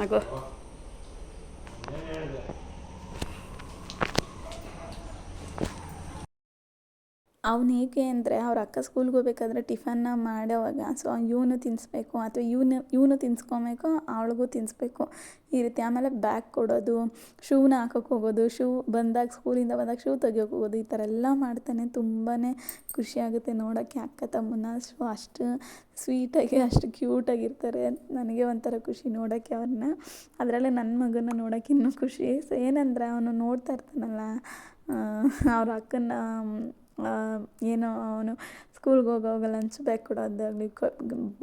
ಆಗೋ ಅವ್ನು ಹೇಗೆ ಅಂದರೆ ಅವ್ರ ಅಕ್ಕ ಸ್ಕೂಲ್ಗೆ ಹೋಗ್ಬೇಕಾದ್ರೆ ಟಿಫನ್ನ ಮಾಡೋವಾಗ ಸೊ ಇವನು ತಿನ್ನಿಸ್ಬೇಕು ಅಥವಾ ಇವನು ಇವನು ತಿನ್ಸ್ಕೊಬೇಕು, ಅವಳಿಗೂ ತಿನ್ನಿಸ್ಬೇಕು ಈ ರೀತಿ ಆಮೇಲೆ ಬ್ಯಾಗ್ ಕೊಡೋದು, ಶೂನ ಹಾಕೋಕೆ ಹೋಗೋದು, ಶೂ ಬಂದಾಗ ಸ್ಕೂಲಿಂದ ಬಂದಾಗ ಶೂ ತೆಗಿಯೋಕೆ ಹೋಗೋದು, ಈ ಥರ ಎಲ್ಲ ಮಾಡ್ತಾನೆ. ತುಂಬಾ ಖುಷಿಯಾಗುತ್ತೆ ನೋಡೋಕ್ಕೆ ಅಕ್ಕ ತಮ್ಮನ ಸೊ ಅಷ್ಟು ಸ್ವೀಟಾಗಿ ಅಷ್ಟು ಕ್ಯೂಟಾಗಿರ್ತಾರೆ ನನಗೆ ಒಂಥರ ಖುಷಿ ನೋಡೋಕ್ಕೆ ಅವ್ರನ್ನ. ಅದರಲ್ಲೇ ನನ್ನ ಮಗನ ನೋಡೋಕೆ ಇನ್ನೂ ಖುಷಿ. ಸೊ ಏನಂದರೆ ಅವನು ನೋಡ್ತಾ ಇರ್ತಾನಲ್ಲ ಅವ್ರ ಅಕ್ಕನ ಏನೋ ಅವನು ಸ್ಕೂಲ್ಗೆ ಹೋಗೋವಾಗ ಲಂಚ್ ಬ್ಯಾಗ್ ಕೊಡೋದಾಗಲಿ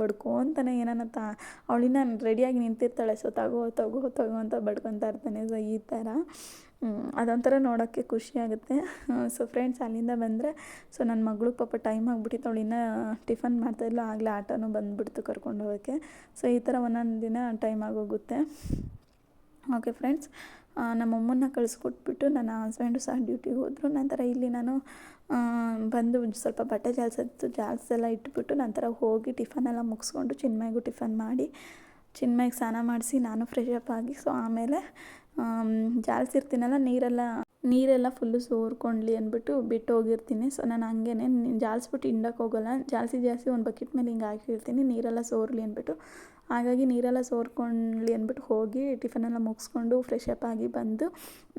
ಬಡ್ಕೊತಾನೆ ಏನಾನ ತಾ ಅವಳಿನ ರೆಡಿಯಾಗಿ ನಿಂತಿರ್ತಾಳೆ. ಸೊ ತಗೋ ತಗೋ ತಗೋ ಅಂತ ಬಡ್ಕೊತಾ ಇರ್ತಾನೆ ಸೊ ಈ ಥರ ಅದೊಂಥರ ನೋಡೋಕ್ಕೆ ಖುಷಿಯಾಗುತ್ತೆ ಸೊ ಫ್ರೆಂಡ್ಸ್ ಅಲ್ಲಿಂದ ಬಂದರೆ ಸೊ ನನ್ನ ಮಗಳು ಪಾಪ ಟೈಮ್ ಆಗಿಬಿಟ್ಟಿತ್ತು. ಅವಳು ಇನ್ನೂ ಟಿಫನ್ ಮಾಡ್ತಾಯಿಲ್ಲ ಆಗಲೇ ಆಟೋನೂ ಬಂದುಬಿಡ್ತು ಕರ್ಕೊಂಡು ಹೋಗೋಕ್ಕೆ. ಸೊ ಈ ಥರ ಒಂದೊಂದು ದಿನ ಟೈಮ್ ಆಗೋಗುತ್ತೆ. ಓಕೆ ಫ್ರೆಂಡ್ಸ್ ನಮ್ಮಮ್ಮನ್ನ ಕಳಿಸ್ಕೊಟ್ಬಿಟ್ಟು ನನ್ನ ಹಸ್ಬೆಂಡು ಸಹ ಡ್ಯೂಟಿಗೆ ಹೋದರು. ನಂತರ ಇಲ್ಲಿ ನಾನು ಬಂದು ಸ್ವಲ್ಪ ಬಟ್ಟೆ ಜಾಲ್ಸತ್ತು ಜಾಲ್ಸೆಲ್ಲ ಇಟ್ಬಿಟ್ಟು ನಂತರ ಹೋಗಿ ಟಿಫನೆಲ್ಲ ಮುಗಿಸ್ಕೊಂಡು ಚಿನ್ಮಯ್ಗೂ ಟಿಫನ್ ಮಾಡಿ ಚಿನ್ಮಯ್ಗೆ ಸ್ನಾನ ಮಾಡಿಸಿ ನಾನು ಫ್ರೆಶ್ ಅಪ್ ಆಗಿ ಸೊ ಆಮೇಲೆ ಆಮ್, ಜಾಲ್ಸಿರ್ತೀನಲ್ಲ ನೀರೆಲ್ಲ ನೀರೆಲ್ಲ ಫುಲ್ಲು ಸೋರ್ಕೊಂಡ್ಲಿ ಅಂದ್ಬಿಟ್ಟು ಬಿಟ್ಟು ಹೋಗಿರ್ತೀನಿ. ಸೊ ನಾನು ಹಂಗೇ ಜಾಲಿಸ್ಬಿಟ್ಟು ಹಿಂಡಕ್ಕೆ ಹೋಗೋಲ್ಲ. ಜಾಲ್ಸಿ ಜಾಸ್ತಿ ಒಂದು ಬಕೆಟ್ ಮೇಲೆ ಹಿಂಗೆ ಹಾಕಿರ್ತೀನಿ. ನೀರೆಲ್ಲ ಸೋರ್ಲಿ ಅಂದ್ಬಿಟ್ಟು. ಹಾಗಾಗಿ ನೀರೆಲ್ಲ ಸೋರ್ಕೊಂಡ್ಲಿ ಅಂದ್ಬಿಟ್ಟು ಹೋಗಿ ಟಿಫನೆಲ್ಲ ಮುಗಿಸ್ಕೊಂಡು ಫ್ರೆಶ್ ಅಪ್ ಆಗಿ ಬಂದು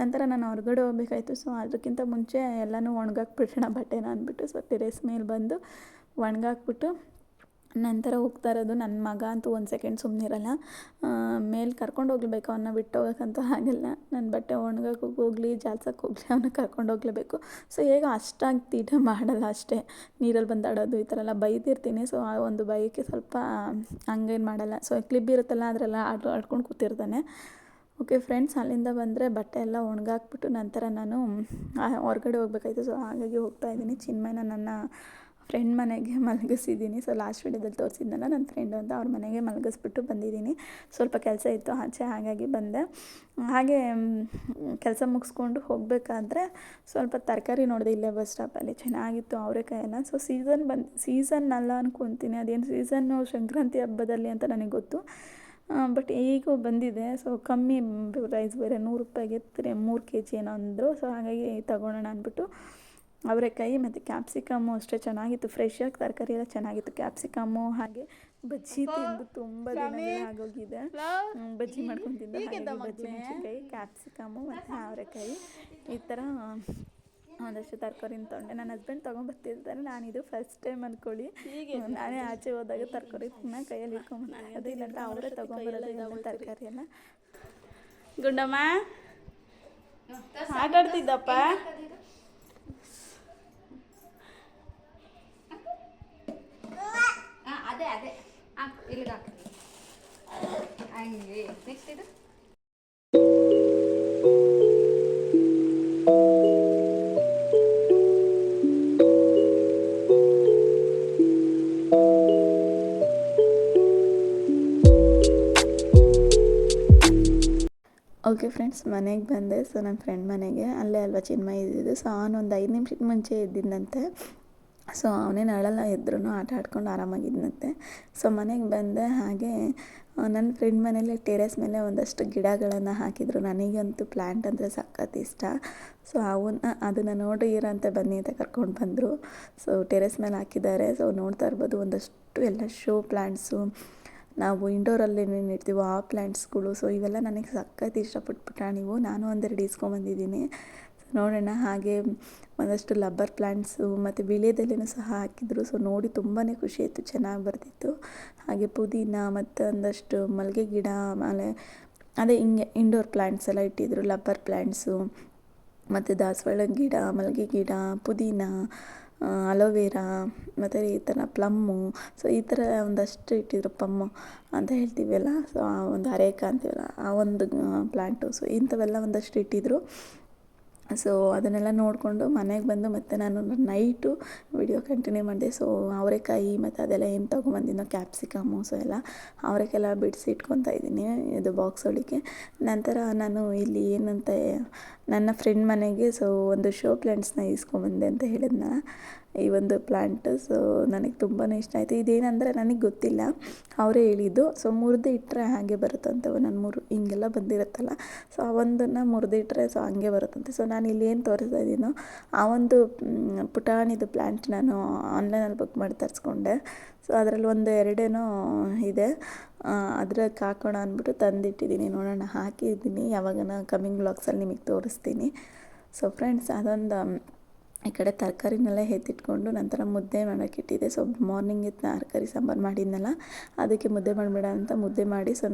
ನಂತರ ನಾನು ಹೊರಗಡೆ ಹೋಗ್ಬೇಕಾಯ್ತು. ಸೊ ಅದಕ್ಕಿಂತ ಮುಂಚೆ ಎಲ್ಲನೂ ಒಣಗಾಕ್ಬಿಡೋಣ ಬಟ್ಟೆನ ಅಂದ್ಬಿಟ್ಟು. ಸೊ ಟೆರೆಸ್ ಮೇಲೆ ಬಂದು ಒಣಗಾಕ್ಬಿಟ್ಟು ನಂತರ ಹೋಗ್ತಾ ಇರೋದು ನನ್ನ ಮಗ ಅಂತೂ ಒಂದು ಸೆಕೆಂಡ್ ಸುಮ್ಮನಿರಲ್ಲ ಮೇಲೆ ಕರ್ಕೊಂಡು ಹೋಗ್ಲೇಬೇಕು ಅವನ್ನ ಬಿಟ್ಟು ಹೋಗೋಕ್ಕಂತೂ ಆಗಲ್ಲ. ನನ್ನ ಬಟ್ಟೆ ಒಣಗಕ್ಕೆ ಹೋಗಲಿ ಜಾಲ್ಸಕ್ಕೆ ಹೋಗಲಿ ಅವನ್ನ ಕರ್ಕೊಂಡು ಹೋಗ್ಲೇಬೇಕು. ಸೊ, ಹೇಗ ಅಷ್ಟಾಗಿ ತೀಟ ಮಾಡಲ್ಲ ಅಷ್ಟೇ. ನೀರಲ್ಲಿ ಬಂದಾಡೋದು ಈ ಥರ ಎಲ್ಲ ಬೈದಿರ್ತೀನಿ. ಸೊ, ಆ ಒಂದು ಬೈಕೆ ಸ್ವಲ್ಪ ಹಂಗೇನು ಮಾಡಲ್ಲ. ಸೊ ಕ್ಲಿಪ್ ಇರುತ್ತಲ್ಲ, ಅದರೆಲ್ಲ ಆಟ ಆಡ್ಕೊಂಡು ಕೂತಿರ್ತಾನೆ. ಓಕೆ ಫ್ರೆಂಡ್ಸ್ ಅಲ್ಲಿಂದ ಬಂದರೆ ಬಟ್ಟೆ ಎಲ್ಲ ಒಣಗಾಕ್ಬಿಟ್ಟು ನಂತರ ನಾನು ಹೊರ್ಗಡೆ ಹೋಗ್ಬೇಕಾಯ್ತು. ಸೊ, ಹಾಗಾಗಿ ಹೋಗ್ತಾ ಇದ್ದೀನಿ. ಚಿನ್ಮಯನ ನನ್ನ ಫ್ರೆಂಡ್ ಮನೆಗೆ ಮಲಗಿಸಿದ್ದೀನಿ. ಸೊ ಲಾಸ್ಟ್ ವೀಡಿಯೋದಲ್ಲಿ ತೋರಿಸಿದ್ನಲ್ಲ ನನ್ನ ಫ್ರೆಂಡು ಅಂತ, ಅವ್ರ ಮನೆಗೆ ಮಲಗಿಸ್ಬಿಟ್ಟು ಬಂದಿದ್ದೀನಿ. ಸ್ವಲ್ಪ ಕೆಲಸ ಇತ್ತು, ಆಚೆ ಹಾಗಾಗಿ ಬಂದೆ. ಹಾಗೆ ಕೆಲಸ ಮುಗಿಸ್ಕೊಂಡು ಹೋಗಬೇಕಾದ್ರೆ ಸ್ವಲ್ಪ ತರಕಾರಿ ನೋಡಿದೆ ಇಲ್ಲೇ ಬಸ್ ಸ್ಟಾಪಲ್ಲಿ ಚೆನ್ನಾಗಿತ್ತು ಅವರೆಕಾಯೆಲ್ಲ. ಸೊ ಸೀಸನ್ ಬಂದು ಸೀಸನ್ ಅಲ್ಲ ಅನ್ಕೊತೀನಿ. ಅದೇನು ಸೀಸನ್ನು ಸಂಕ್ರಾಂತಿ ಹಬ್ಬದಲ್ಲಿ ಅಂತ ನನಗೆ ಗೊತ್ತು. ಬಟ್ ಈಗೂ ಬಂದಿದೆ. ಸೊ ಕಮ್ಮಿ ಪ್ರೈಸ್ ಬೇರೆ ನೂರು ರೂಪಾಯಿಗೆ ಮೂರು ಕೆ ಜಿ ಏನೋ ಅಂದರು. ಸೊ ಹಾಗಾಗಿ ತಗೊಳ್ಳೋಣ ಅಂದ್ಬಿಟ್ಟು ಅವರೆಕಾಯಿ ಮತ್ತು ಕ್ಯಾಪ್ಸಿಕಮ್ಮು ಅಷ್ಟೇ ಚೆನ್ನಾಗಿತ್ತು. ಫ್ರೆಶ್ ಆಗಿ ತರಕಾರಿ ಎಲ್ಲ ಚೆನ್ನಾಗಿತ್ತು. ಕ್ಯಾಪ್ಸಿಕಮ್ಮು ಹಾಗೆ ಬಜ್ಜಿ ತಿಂದು ತುಂಬ ದಿನಗಳೇ ಆಗೋಗಿದೆ. ಬಜ್ಜಿ ಮಾಡ್ಕೊಂಡು ತಿಂದು ಬಜ್ಜಿ ಮೆಣಸಿನ್ಕಾಯಿ ಕ್ಯಾಪ್ಸಿಕಮ್ಮು ಮತ್ತು ಅವರೆಕಾಯಿ ಈ ಥರ ಒಂದಷ್ಟು ತರಕಾರಿನ ತೊಗೊಂಡೆ. ನನ್ನ ಹಸ್ಬೆಂಡ್ ತೊಗೊಂಬರ್ತಿರ್ತಾರೆ ನಾನಿದು ಫಸ್ಟ್ ಟೈಮ್ ಅಂದ್ಕೊಳ್ಳಿ ನಾನೇ ಆಚೆ ಹೋದಾಗ ತರಕಾರಿ ಪುನಃ ಕೈಯಲ್ಲಿ ಇಟ್ಕೊಂಬರ್ತೀನಿ ಅದು ಇಲ್ಲಾಂದ್ರೆ ಅವರೇ ತೊಗೊಂಬರೋದು ತರಕಾರಿ ಎಲ್ಲ ಗುಂಡಮ್ಮ ಆಟಾಡ್ತಿದ್ದಪ್ಪ ಅದೇ ಅದೇ. ಹಾಕು ಇಲ್ಲಿಗೆ ಹಾಕು ಹಂಗೆ. ನೆಕ್ಸ್ಟ್ ಇದು? ಓಕೆ ಫ್ರೆಂಡ್ಸ್ ಮನೆಗೆ ಬಂದೆ. ಸೊ ನನ್ನ ಫ್ರೆಂಡ್ ಮನೆಗೆ. ಅಲ್ಲೇ ಅಲ್ವಾ ಚಿನ್ಮಯ ಇದ್ದಿದ್ದು. ಸೊ ಅವನೊಂದು ಐದು ನಿಮಿಷಕ್ಕೆ ಮುಂಚೆ ಎದ್ದಿದ್ದಂತೆ ಸೊ ಅವನೇನು ಅಳಲ್ಲ ಎದ್ರು ಆಟ ಆಡ್ಕೊಂಡು ಆರಾಮಾಗಿದ್ನಂತೆ. ಸೊ ಮನೆಗೆ ಬಂದೆ ಹಾಗೆ ನನ್ನ ಫ್ರೆಂಡ್ ಮನೇಲಿ ಟೆರೆಸ್ ಮೇಲೆ ಒಂದಷ್ಟು ಗಿಡಗಳನ್ನು ಹಾಕಿದ್ರು. ನನಗಂತೂ ಪ್ಲ್ಯಾಂಟ್ ಅಂದರೆ ಸಖತ್ ಇಷ್ಟ. ಸೊ ಅವನ್ನ, ಅದನ್ನು ನೋಡಿ ಅಂತ ಬನ್ನಿ ಅಂತ ಕರ್ಕೊಂಡು ಬಂದರು. ಸೊ ಟೆರೆಸ್ ಮೇಲೆ ಹಾಕಿದ್ದಾರೆ. ಸೊ ನೋಡ್ತಾ ಇರ್ಬೋದು ಒಂದಷ್ಟು ಎಲ್ಲ ಶೋ ಪ್ಲ್ಯಾಂಟ್ಸು ನಾವು ಇಂಡೋರಲ್ಲಿ ಏನೇನು ಇಡ್ತೀವೋ ಆ ಪ್ಲ್ಯಾಂಟ್ಸ್ಗಳು ಸೊ ಇವೆಲ್ಲ ನನಗೆ ಸಖತ್ ಇಷ್ಟಪಟ್ಬಿಟ್ಟ ನೀವು? ನಾನು ಒಂದೆರಡು ಇಸ್ಕೊಂಬಂದಿದ್ದೀನಿ. ನೋಡೋಣ. ಹಾಗೆ ಒಂದಷ್ಟು ಲಬ್ಬರ್ ಪ್ಲ್ಯಾಂಟ್ಸು ಮತ್ತು ವಿಳ್ಯದೆಲೆನೂ ಸಹ ಹಾಕಿದ್ರು. ಸೊ ನೋಡಿ ತುಂಬಾ ಖುಷಿ ಆಯಿತು. ಚೆನ್ನಾಗಿ ಬರ್ತಿತ್ತು. ಹಾಗೆ ಪುದೀನ ಮತ್ತು ಒಂದಷ್ಟು ಮಲ್ಲಿಗೆ ಗಿಡ, ಆಮೇಲೆ ಅದೇ ಹಿಂಗೆ ಇಂಡೋರ್ ಪ್ಲ್ಯಾಂಟ್ಸ್ ಎಲ್ಲ ಇಟ್ಟಿದ್ರು. ಲಬ್ಬರ್ ಪ್ಲ್ಯಾಂಟ್ಸು ಮತ್ತು ದಾಸವಾಳ ಗಿಡ, ಮಲ್ಲಿಗೆ ಗಿಡ, ಪುದೀನ ಅಲೋವೆರಾ ಮತ್ತು ಈ ಥರ ಪ್ಲಮ್ಮು ಸೊ ಈ ಥರ ಒಂದಷ್ಟು ಇಟ್ಟಿದ್ರು ಪಮ್ಮು ಅಂತ ಹೇಳ್ತೀವಲ್ಲ. ಸೊ ಆ ಒಂದು ಅರೇಕ ಅಂತೀವಲ್ಲ, ಆ ಒಂದು ಪ್ಲ್ಯಾಂಟು ಸೊ ಇಂಥವೆಲ್ಲ ಒಂದಷ್ಟು ಇಟ್ಟಿದ್ರು. ಸೊ ಅದನ್ನೆಲ್ಲ ನೋಡಿಕೊಂಡು ಮನೆಗೆ ಬಂದು ಮತ್ತೆ ನಾನು ನೈಟು ವಿಡಿಯೋ ಕಂಟಿನ್ಯೂ ಮಾಡಿದೆ. ಸೊ ಅವರೆಕಾಯಿ ಮತ್ತು ಅದೆಲ್ಲ ಏನು ತೊಗೊಂಬಂದಿನೋ ಕ್ಯಾಪ್ಸಿಕಮ್ಮು ಸೊ ಎಲ್ಲ ಅವರೆಕೆಲ್ಲ ಬಿಡಿಸಿ ಇಟ್ಕೊತಾ ಇದ್ದೀನಿ ಇದು ಬಾಕ್ಸ್ ಒಳಗೆ. ನಂತರ ನಾನು ಇಲ್ಲಿ ಏನಂತ, ನನ್ನ ಫ್ರೆಂಡ್ ಮನೆಗೆ ಸೊ ಒಂದು ಶೋ ಪ್ಲ್ಯಾಂಟ್ಸ್ನ ಇಸ್ಕೊಂಬಂದೆ ಅಂತ ಹೇಳಿದ್ನ ಈ ಒಂದು ಪ್ಲ್ಯಾಂಟ್ ಸೊ ನನಗೆ ತುಂಬಾ ಇಷ್ಟ ಆಯಿತು. ಇದೇನಂದರೆ ನನಗೆ ಗೊತ್ತಿಲ್ಲ. ಅವರೇ ಹೇಳಿದ್ದು. ಸೊ ಮುರಿದು ಇಟ್ಟರೆ ಹಾಗೆ ಬರುತ್ತಂತೆ ನಾನು ಮುರು ಹಿಂಗೆಲ್ಲ ಬಂದಿರುತ್ತಲ್ಲ. ಸೊ ಆ ಒಂದನ್ನು ಮುರಿದಿಟ್ರೆ ಸೊ ಹಂಗೆ ಬರುತ್ತಂತೆ ಸೊ ನಾನು ಇಲ್ಲಿ ಏನು ತೋರಿಸ್ತಾ ಇದ್ದೀನೋ, ಆ ಒಂದು ಪುಟಾಣಿದು ಪ್ಲ್ಯಾಂಟ್ ನಾನು ಆನ್ಲೈನಲ್ಲಿ ಬುಕ್ ಮಾಡಿ ತರಿಸ್ಕೊಂಡೆ. ಸೊ ಅದರಲ್ಲಿ ಒಂದು ಎರಡೇನೋ ಇದೆ. ಅದ್ರಕ್ಕೆ ಹಾಕೋಣ ಅಂದ್ಬಿಟ್ಟು ತಂದಿಟ್ಟಿದ್ದೀನಿ ನೋಡೋಣ, ಹಾಕಿದ್ದೀನಿ. ಯಾವಾಗನ ಕಮ್ಮಿಂಗ್ ಬ್ಲಾಗ್ಸಲ್ಲಿ ನಿಮಗೆ ತೋರಿಸ್ತೀನಿ. ಸೊ ಫ್ರೆಂಡ್ಸ್ ಅದೊಂದು ಈ ಕಡೆ ತರಕಾರಿನೆಲ್ಲ ಎತ್ತಿಟ್ಕೊಂಡು ನಂತರ ಮುದ್ದೆ ಮಾಡೋಕ್ಕೆ ಇಟ್ಟಿದ್ದೆ. ಸೊ ಮಾರ್ನಿಂಗ್ ತರಕಾರಿ, ಸಾಂಬಾರು ಮಾಡಿದ್ನಲ್ಲ, ಅದಕ್ಕೆ ಮುದ್ದೆ ಮಾಡಿಬಿಡ ಅಂತ ಮುದ್ದೆ ಮಾಡಿ ಸೊ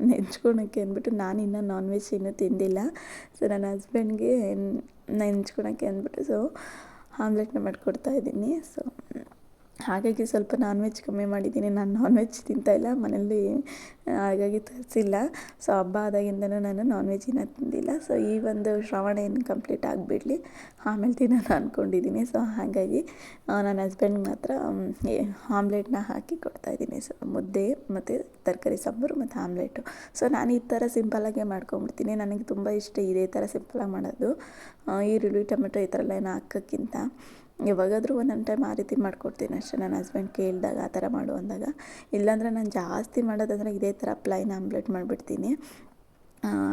ನೆಂಚ್ಕೊಳಕ್ಕೆ ಅಂದ್ಬಿಟ್ಟು ನಾನು ಇನ್ನೂ ನಾನ್ ವೆಜ್ ಇನ್ನೂ ತಿಂದಿಲ್ಲ. ಸೊ, ನನ್ನ ಹಸ್ಬೆಂಡ್ಗೆ ನೆಂಚ್ಕೊಳಕ್ಕೆ ಅಂದ್ಬಿಟ್ಟು, ಸೊ ಆಮ್ಲೆಟ್ನ ಮಾಡಿಕೊಡ್ತಾ ಇದ್ದೀನಿ. ಸೊ ಹಾಗಾಗಿ ಸ್ವಲ್ಪ ನಾನ್ ವೆಜ್ ಕಮ್ಮಿ ಮಾಡಿದ್ದೀನಿ. ನಾನು ನಾನ್ ವೆಜ್ ತಿಂತಾಯಿಲ್ಲ ಮನೇಲಿ ಹಾಗಾಗಿ ತರಿಸಿಲ್ಲ. ಸೊ ಹಬ್ಬ ಆದಾಗಿಂದನೂ ನಾನು ನಾನ್ ವೆಜ್ಜಿನ ತಿಂದಿಲ್ಲ. ಸೊ ಈ ಒಂದು ಶ್ರಾವಣ ಏನು ಕಂಪ್ಲೀಟ್ ಆಗಿಬಿಡಲಿ. ಆಮೇಲೆ ತಿನ್ನೋಣ ಅಂದ್ಕೊಂಡಿದ್ದೀನಿ ಸೊ ಹಾಗಾಗಿ ನನ್ನ ಹಸ್ಬೆಂಡ್ ಮಾತ್ರ ಆಮ್ಲೆಟ್ನ ಹಾಕಿ ಕೊಡ್ತಾ ಇದ್ದೀನಿ ಸೊ ಮುದ್ದೆ ಮತ್ತು ತರಕಾರಿ ಸಾಂಬಾರು ಮತ್ತು ಆಮ್ಲೆಟು ಸೊ ನಾನು ಈ ಥರ ಸಿಂಪಲಾಗೆ ಮಾಡ್ಕೊಂಬಿಡ್ತೀನಿ ನನಗೆ ತುಂಬ ಇಷ್ಟ ಇದೇ ಥರ ಸಿಂಪಲಾಗಿ ಮಾಡೋದು. ಈರುಳ್ಳಿ, ಟೊಮೆಟೊ ಈ ಥರ ಎಲ್ಲ ಏನು ಹಾಕೋಕ್ಕಿಂತ. ಯಾವಾಗಾದರೂ ಒಂದೊಂದು ಟೈಮ್ ಆ ರೀತಿ ಮಾಡಿಕೊಡ್ತೀನಿ ಅಷ್ಟೇ. ನನ್ನ ಹಸ್ಬೆಂಡ್ ಕೇಳಿದಾಗ, ಆ ಥರ ಮಾಡು ಅಂದಾಗ. ಇಲ್ಲಾಂದರೆ ನಾನು ಜಾಸ್ತಿ ಮಾಡೋದಂದರೆ ಇದೇ ಥರ ಪ್ಲೈನ್ ಆಮ್ಲೆಟ್ ಮಾಡಿಬಿಡ್ತೀನಿ.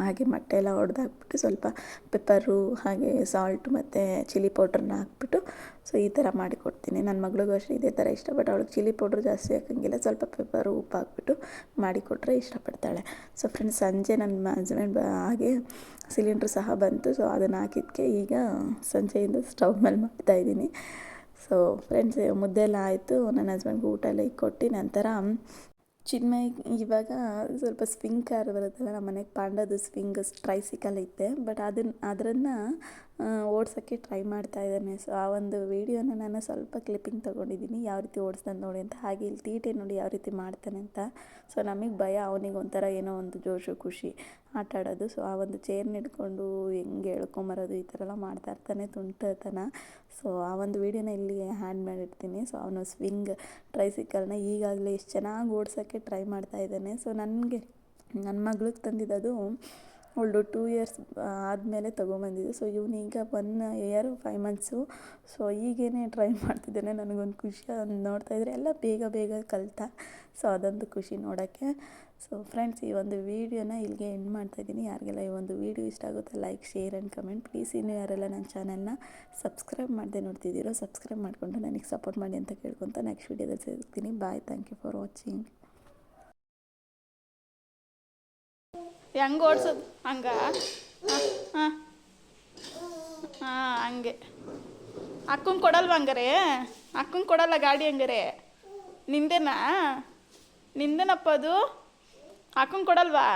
ಹಾಗೆ ಮೊಟ್ಟೆ ಎಲ್ಲ ಹೊಡೆದಾಕ್ಬಿಟ್ಟು ಸ್ವಲ್ಪ ಪೆಪ್ಪರು ಹಾಗೆ ಸಾಲ್ಟ್ ಮತ್ತು ಚಿಲ್ಲಿ ಪೌಡ್ರನ್ನ ಹಾಕ್ಬಿಟ್ಟು ಸೊ ಈ ಥರ ಮಾಡಿಕೊಡ್ತೀನಿ. ನನ್ನ ಮಗಳಿಗೂ ಅಷ್ಟೇ ಇದೇ ಥರ ಇಷ್ಟ ಬಟ್ ಅವಳಿಗೆ ಚಿಲ್ಲಿ ಪೌಡ್ರ್ ಜಾಸ್ತಿ ಹಾಕೋಂಗಿಲ್ಲ, ಸ್ವಲ್ಪ ಪೆಪ್ಪರು ಉಪ್ಪು ಹಾಕ್ಬಿಟ್ಟು ಮಾಡಿಕೊಟ್ರೆ ಇಷ್ಟಪಡ್ತಾಳೆ. ಸೊ ಫ್ರೆಂಡ್ಸ್ ಸಂಜೆ ನನ್ನ ಹಸ್ಬೆಂಡ್ ಹಾಗೆ ಸಿಲಿಂಡ್ರ್ ಸಹ ಬಂತು ಸೊ ಅದನ್ನು ಹಾಕಿದ್ದಕ್ಕೆ ಈಗ ಸಂಜೆಯಿಂದ ಸ್ಟವ್ ಮೇಲೆ ಮಾಡ್ತಾಯಿದ್ದೀನಿ ಸೊ ಫ್ರೆಂಡ್ಸ್ ಮುದ್ದೆ ಎಲ್ಲ ಆಯಿತು ನನ್ನ ಹಸ್ಬೆಂಡ್ಗೆ ಊಟ ಎಲ್ಲ ಕೊಟ್ಟು, ನಂತರ ಚಿನ್ಮಯ್ ಇವಾಗ ಸ್ವಲ್ಪ ಸ್ವಿಂಗ್ ಕಾರ್ ಬರುತ್ತಲ್ಲ, ನಮ್ಮ ಮನೆಗೆ ಪಾಂಡದು ಸ್ವಿಂಗ್ ಟ್ರೈಸಿಕಲ್ ಐತೆ. ಬಟ್ ಅದನ್ನ ಅದರನ್ನು ಓಡ್ಸೋಕ್ಕೆ ಟ್ರೈ ಮಾಡ್ತಾ ಇದ್ದಾನೆ. ಸೊ ಆ ಒಂದು ವಿಡಿಯೋನ ನಾನು ಸ್ವಲ್ಪ ಕ್ಲಿಪ್ಪಿಂಗ್ ತೊಗೊಂಡಿದ್ದೀನಿ. ಯಾವ ರೀತಿ ಓಡಿಸ್ತಾನೆ ನೋಡಿ ಅಂತ, ಹಾಗೆ ಇಲ್ಲಿ ತೀಟೆ ನೋಡಿ ಯಾವ ರೀತಿ ಮಾಡ್ತಾನೆ ಅಂತ. ಸೊ ನಮಗೆ ಭಯ, ಅವನಿಗೆ ಒಂಥರ ಏನೋ ಒಂದು ಜೋಶು ಖುಷಿ. ಆಟ ಆಡೋದು ಸೊ ಆ ಒಂದು ಚೇರ್ನ ಹಿಡ್ಕೊಂಡು ಹೆಂಗೆ ಎಳ್ಕೊಂಬರೋದು, ಈ ಥರ ಎಲ್ಲ ಮಾಡ್ತಾ ಇರ್ತಾನೆ ತುಂಟತನ. ಸೊ ಆ ಒಂದು ವೀಡಿಯೋನ ಇಲ್ಲಿ ಹ್ಯಾಂಡ್ ಮಾಡಿರ್ತೀನಿ. ಸೊ ಅವನು ಸ್ವಿಂಗ್ ಟ್ರೈಸಿಕಲ್ನ ಈಗಾಗಲೇ ಎಷ್ಟು ಚೆನ್ನಾಗಿ ಓಡ್ಸೋಕ್ಕೆ ಟ್ರೈ ಮಾಡ್ತಾ ಇದ್ದಾನೆ. ಸೊ ನನಗೆ ನನ್ನ ಮಗಳಿಗೆ ತಂದಿದ್ದದು ಅವಳು ಟೂ ಇಯರ್ಸ್ ಆದಮೇಲೆ ತೊಗೊಂಬಂದಿದ್ದು. So ಇವನೀಗ one year five months so ಈಗೇನೆ try ಮಾಡ್ತಿದ್ದಾನೆ. ನನಗೊಂದು ಖುಷಿ ಅದನ್ನು ನೋಡ್ತಾ ಇದ್ರೆ ಎಲ್ಲ ಬೇಗ ಬೇಗ ಕಲಿತ. ಸೊ ಅದೊಂದು ಖುಷಿ ನೋಡೋಕ್ಕೆ. ಸೊ ಫ್ರೆಂಡ್ಸ್ ಈ ಒಂದು ವೀಡಿಯೋನ ಇಲ್ಲಿಗೆ ಎಂಡ್ ಮಾಡ್ತಾಯಿದ್ದೀನಿ ಯಾರಿಗೆಲ್ಲ ಈ ಒಂದು ವೀಡಿಯೋ ಇಷ್ಟ ಆಗುತ್ತೆ like share and comment please ಇನ್ನು ಯಾರೆಲ್ಲ ನನ್ನ ಚಾನಲ್ನ ಸಬ್ಸ್ಕ್ರೈಬ್ ಮಾಡದೆ ನೋಡ್ತಿದ್ದೀರೋ ಸಬ್ಸ್ಕ್ರೈಬ್ ಮಾಡಿಕೊಂಡು ನನಗೆ ಸಪೋರ್ಟ್ ಮಾಡಿ ಅಂತ ಕೇಳ್ಕೊತ ನೆಕ್ಸ್ಟ್ ವೀಡಿಯೋದಲ್ಲಿ ಸಿಗ್ತೀನಿ bye thank you for watching ಹೆಂಗೆ ಓಡ್ಸೋದು? ಹಂಗ? ಹಾಂ ಹಾಂ. ಹಂಗೆ. ಅಕ್ಕಂಗೆ ಕೊಡಲ್ವ ಹಂಗಾರೆ? ಅಕ್ಕಂಗೆ ಕೊಡಲ್ಲ ಗಾಡಿ ಹಂಗಾರೆ? ನಿಂದೇನಾ? ನಿಂದೇನಪ್ಪ ಅದು? ಅಕ್ಕಂಗೆ ಕೊಡಲ್ವಾ?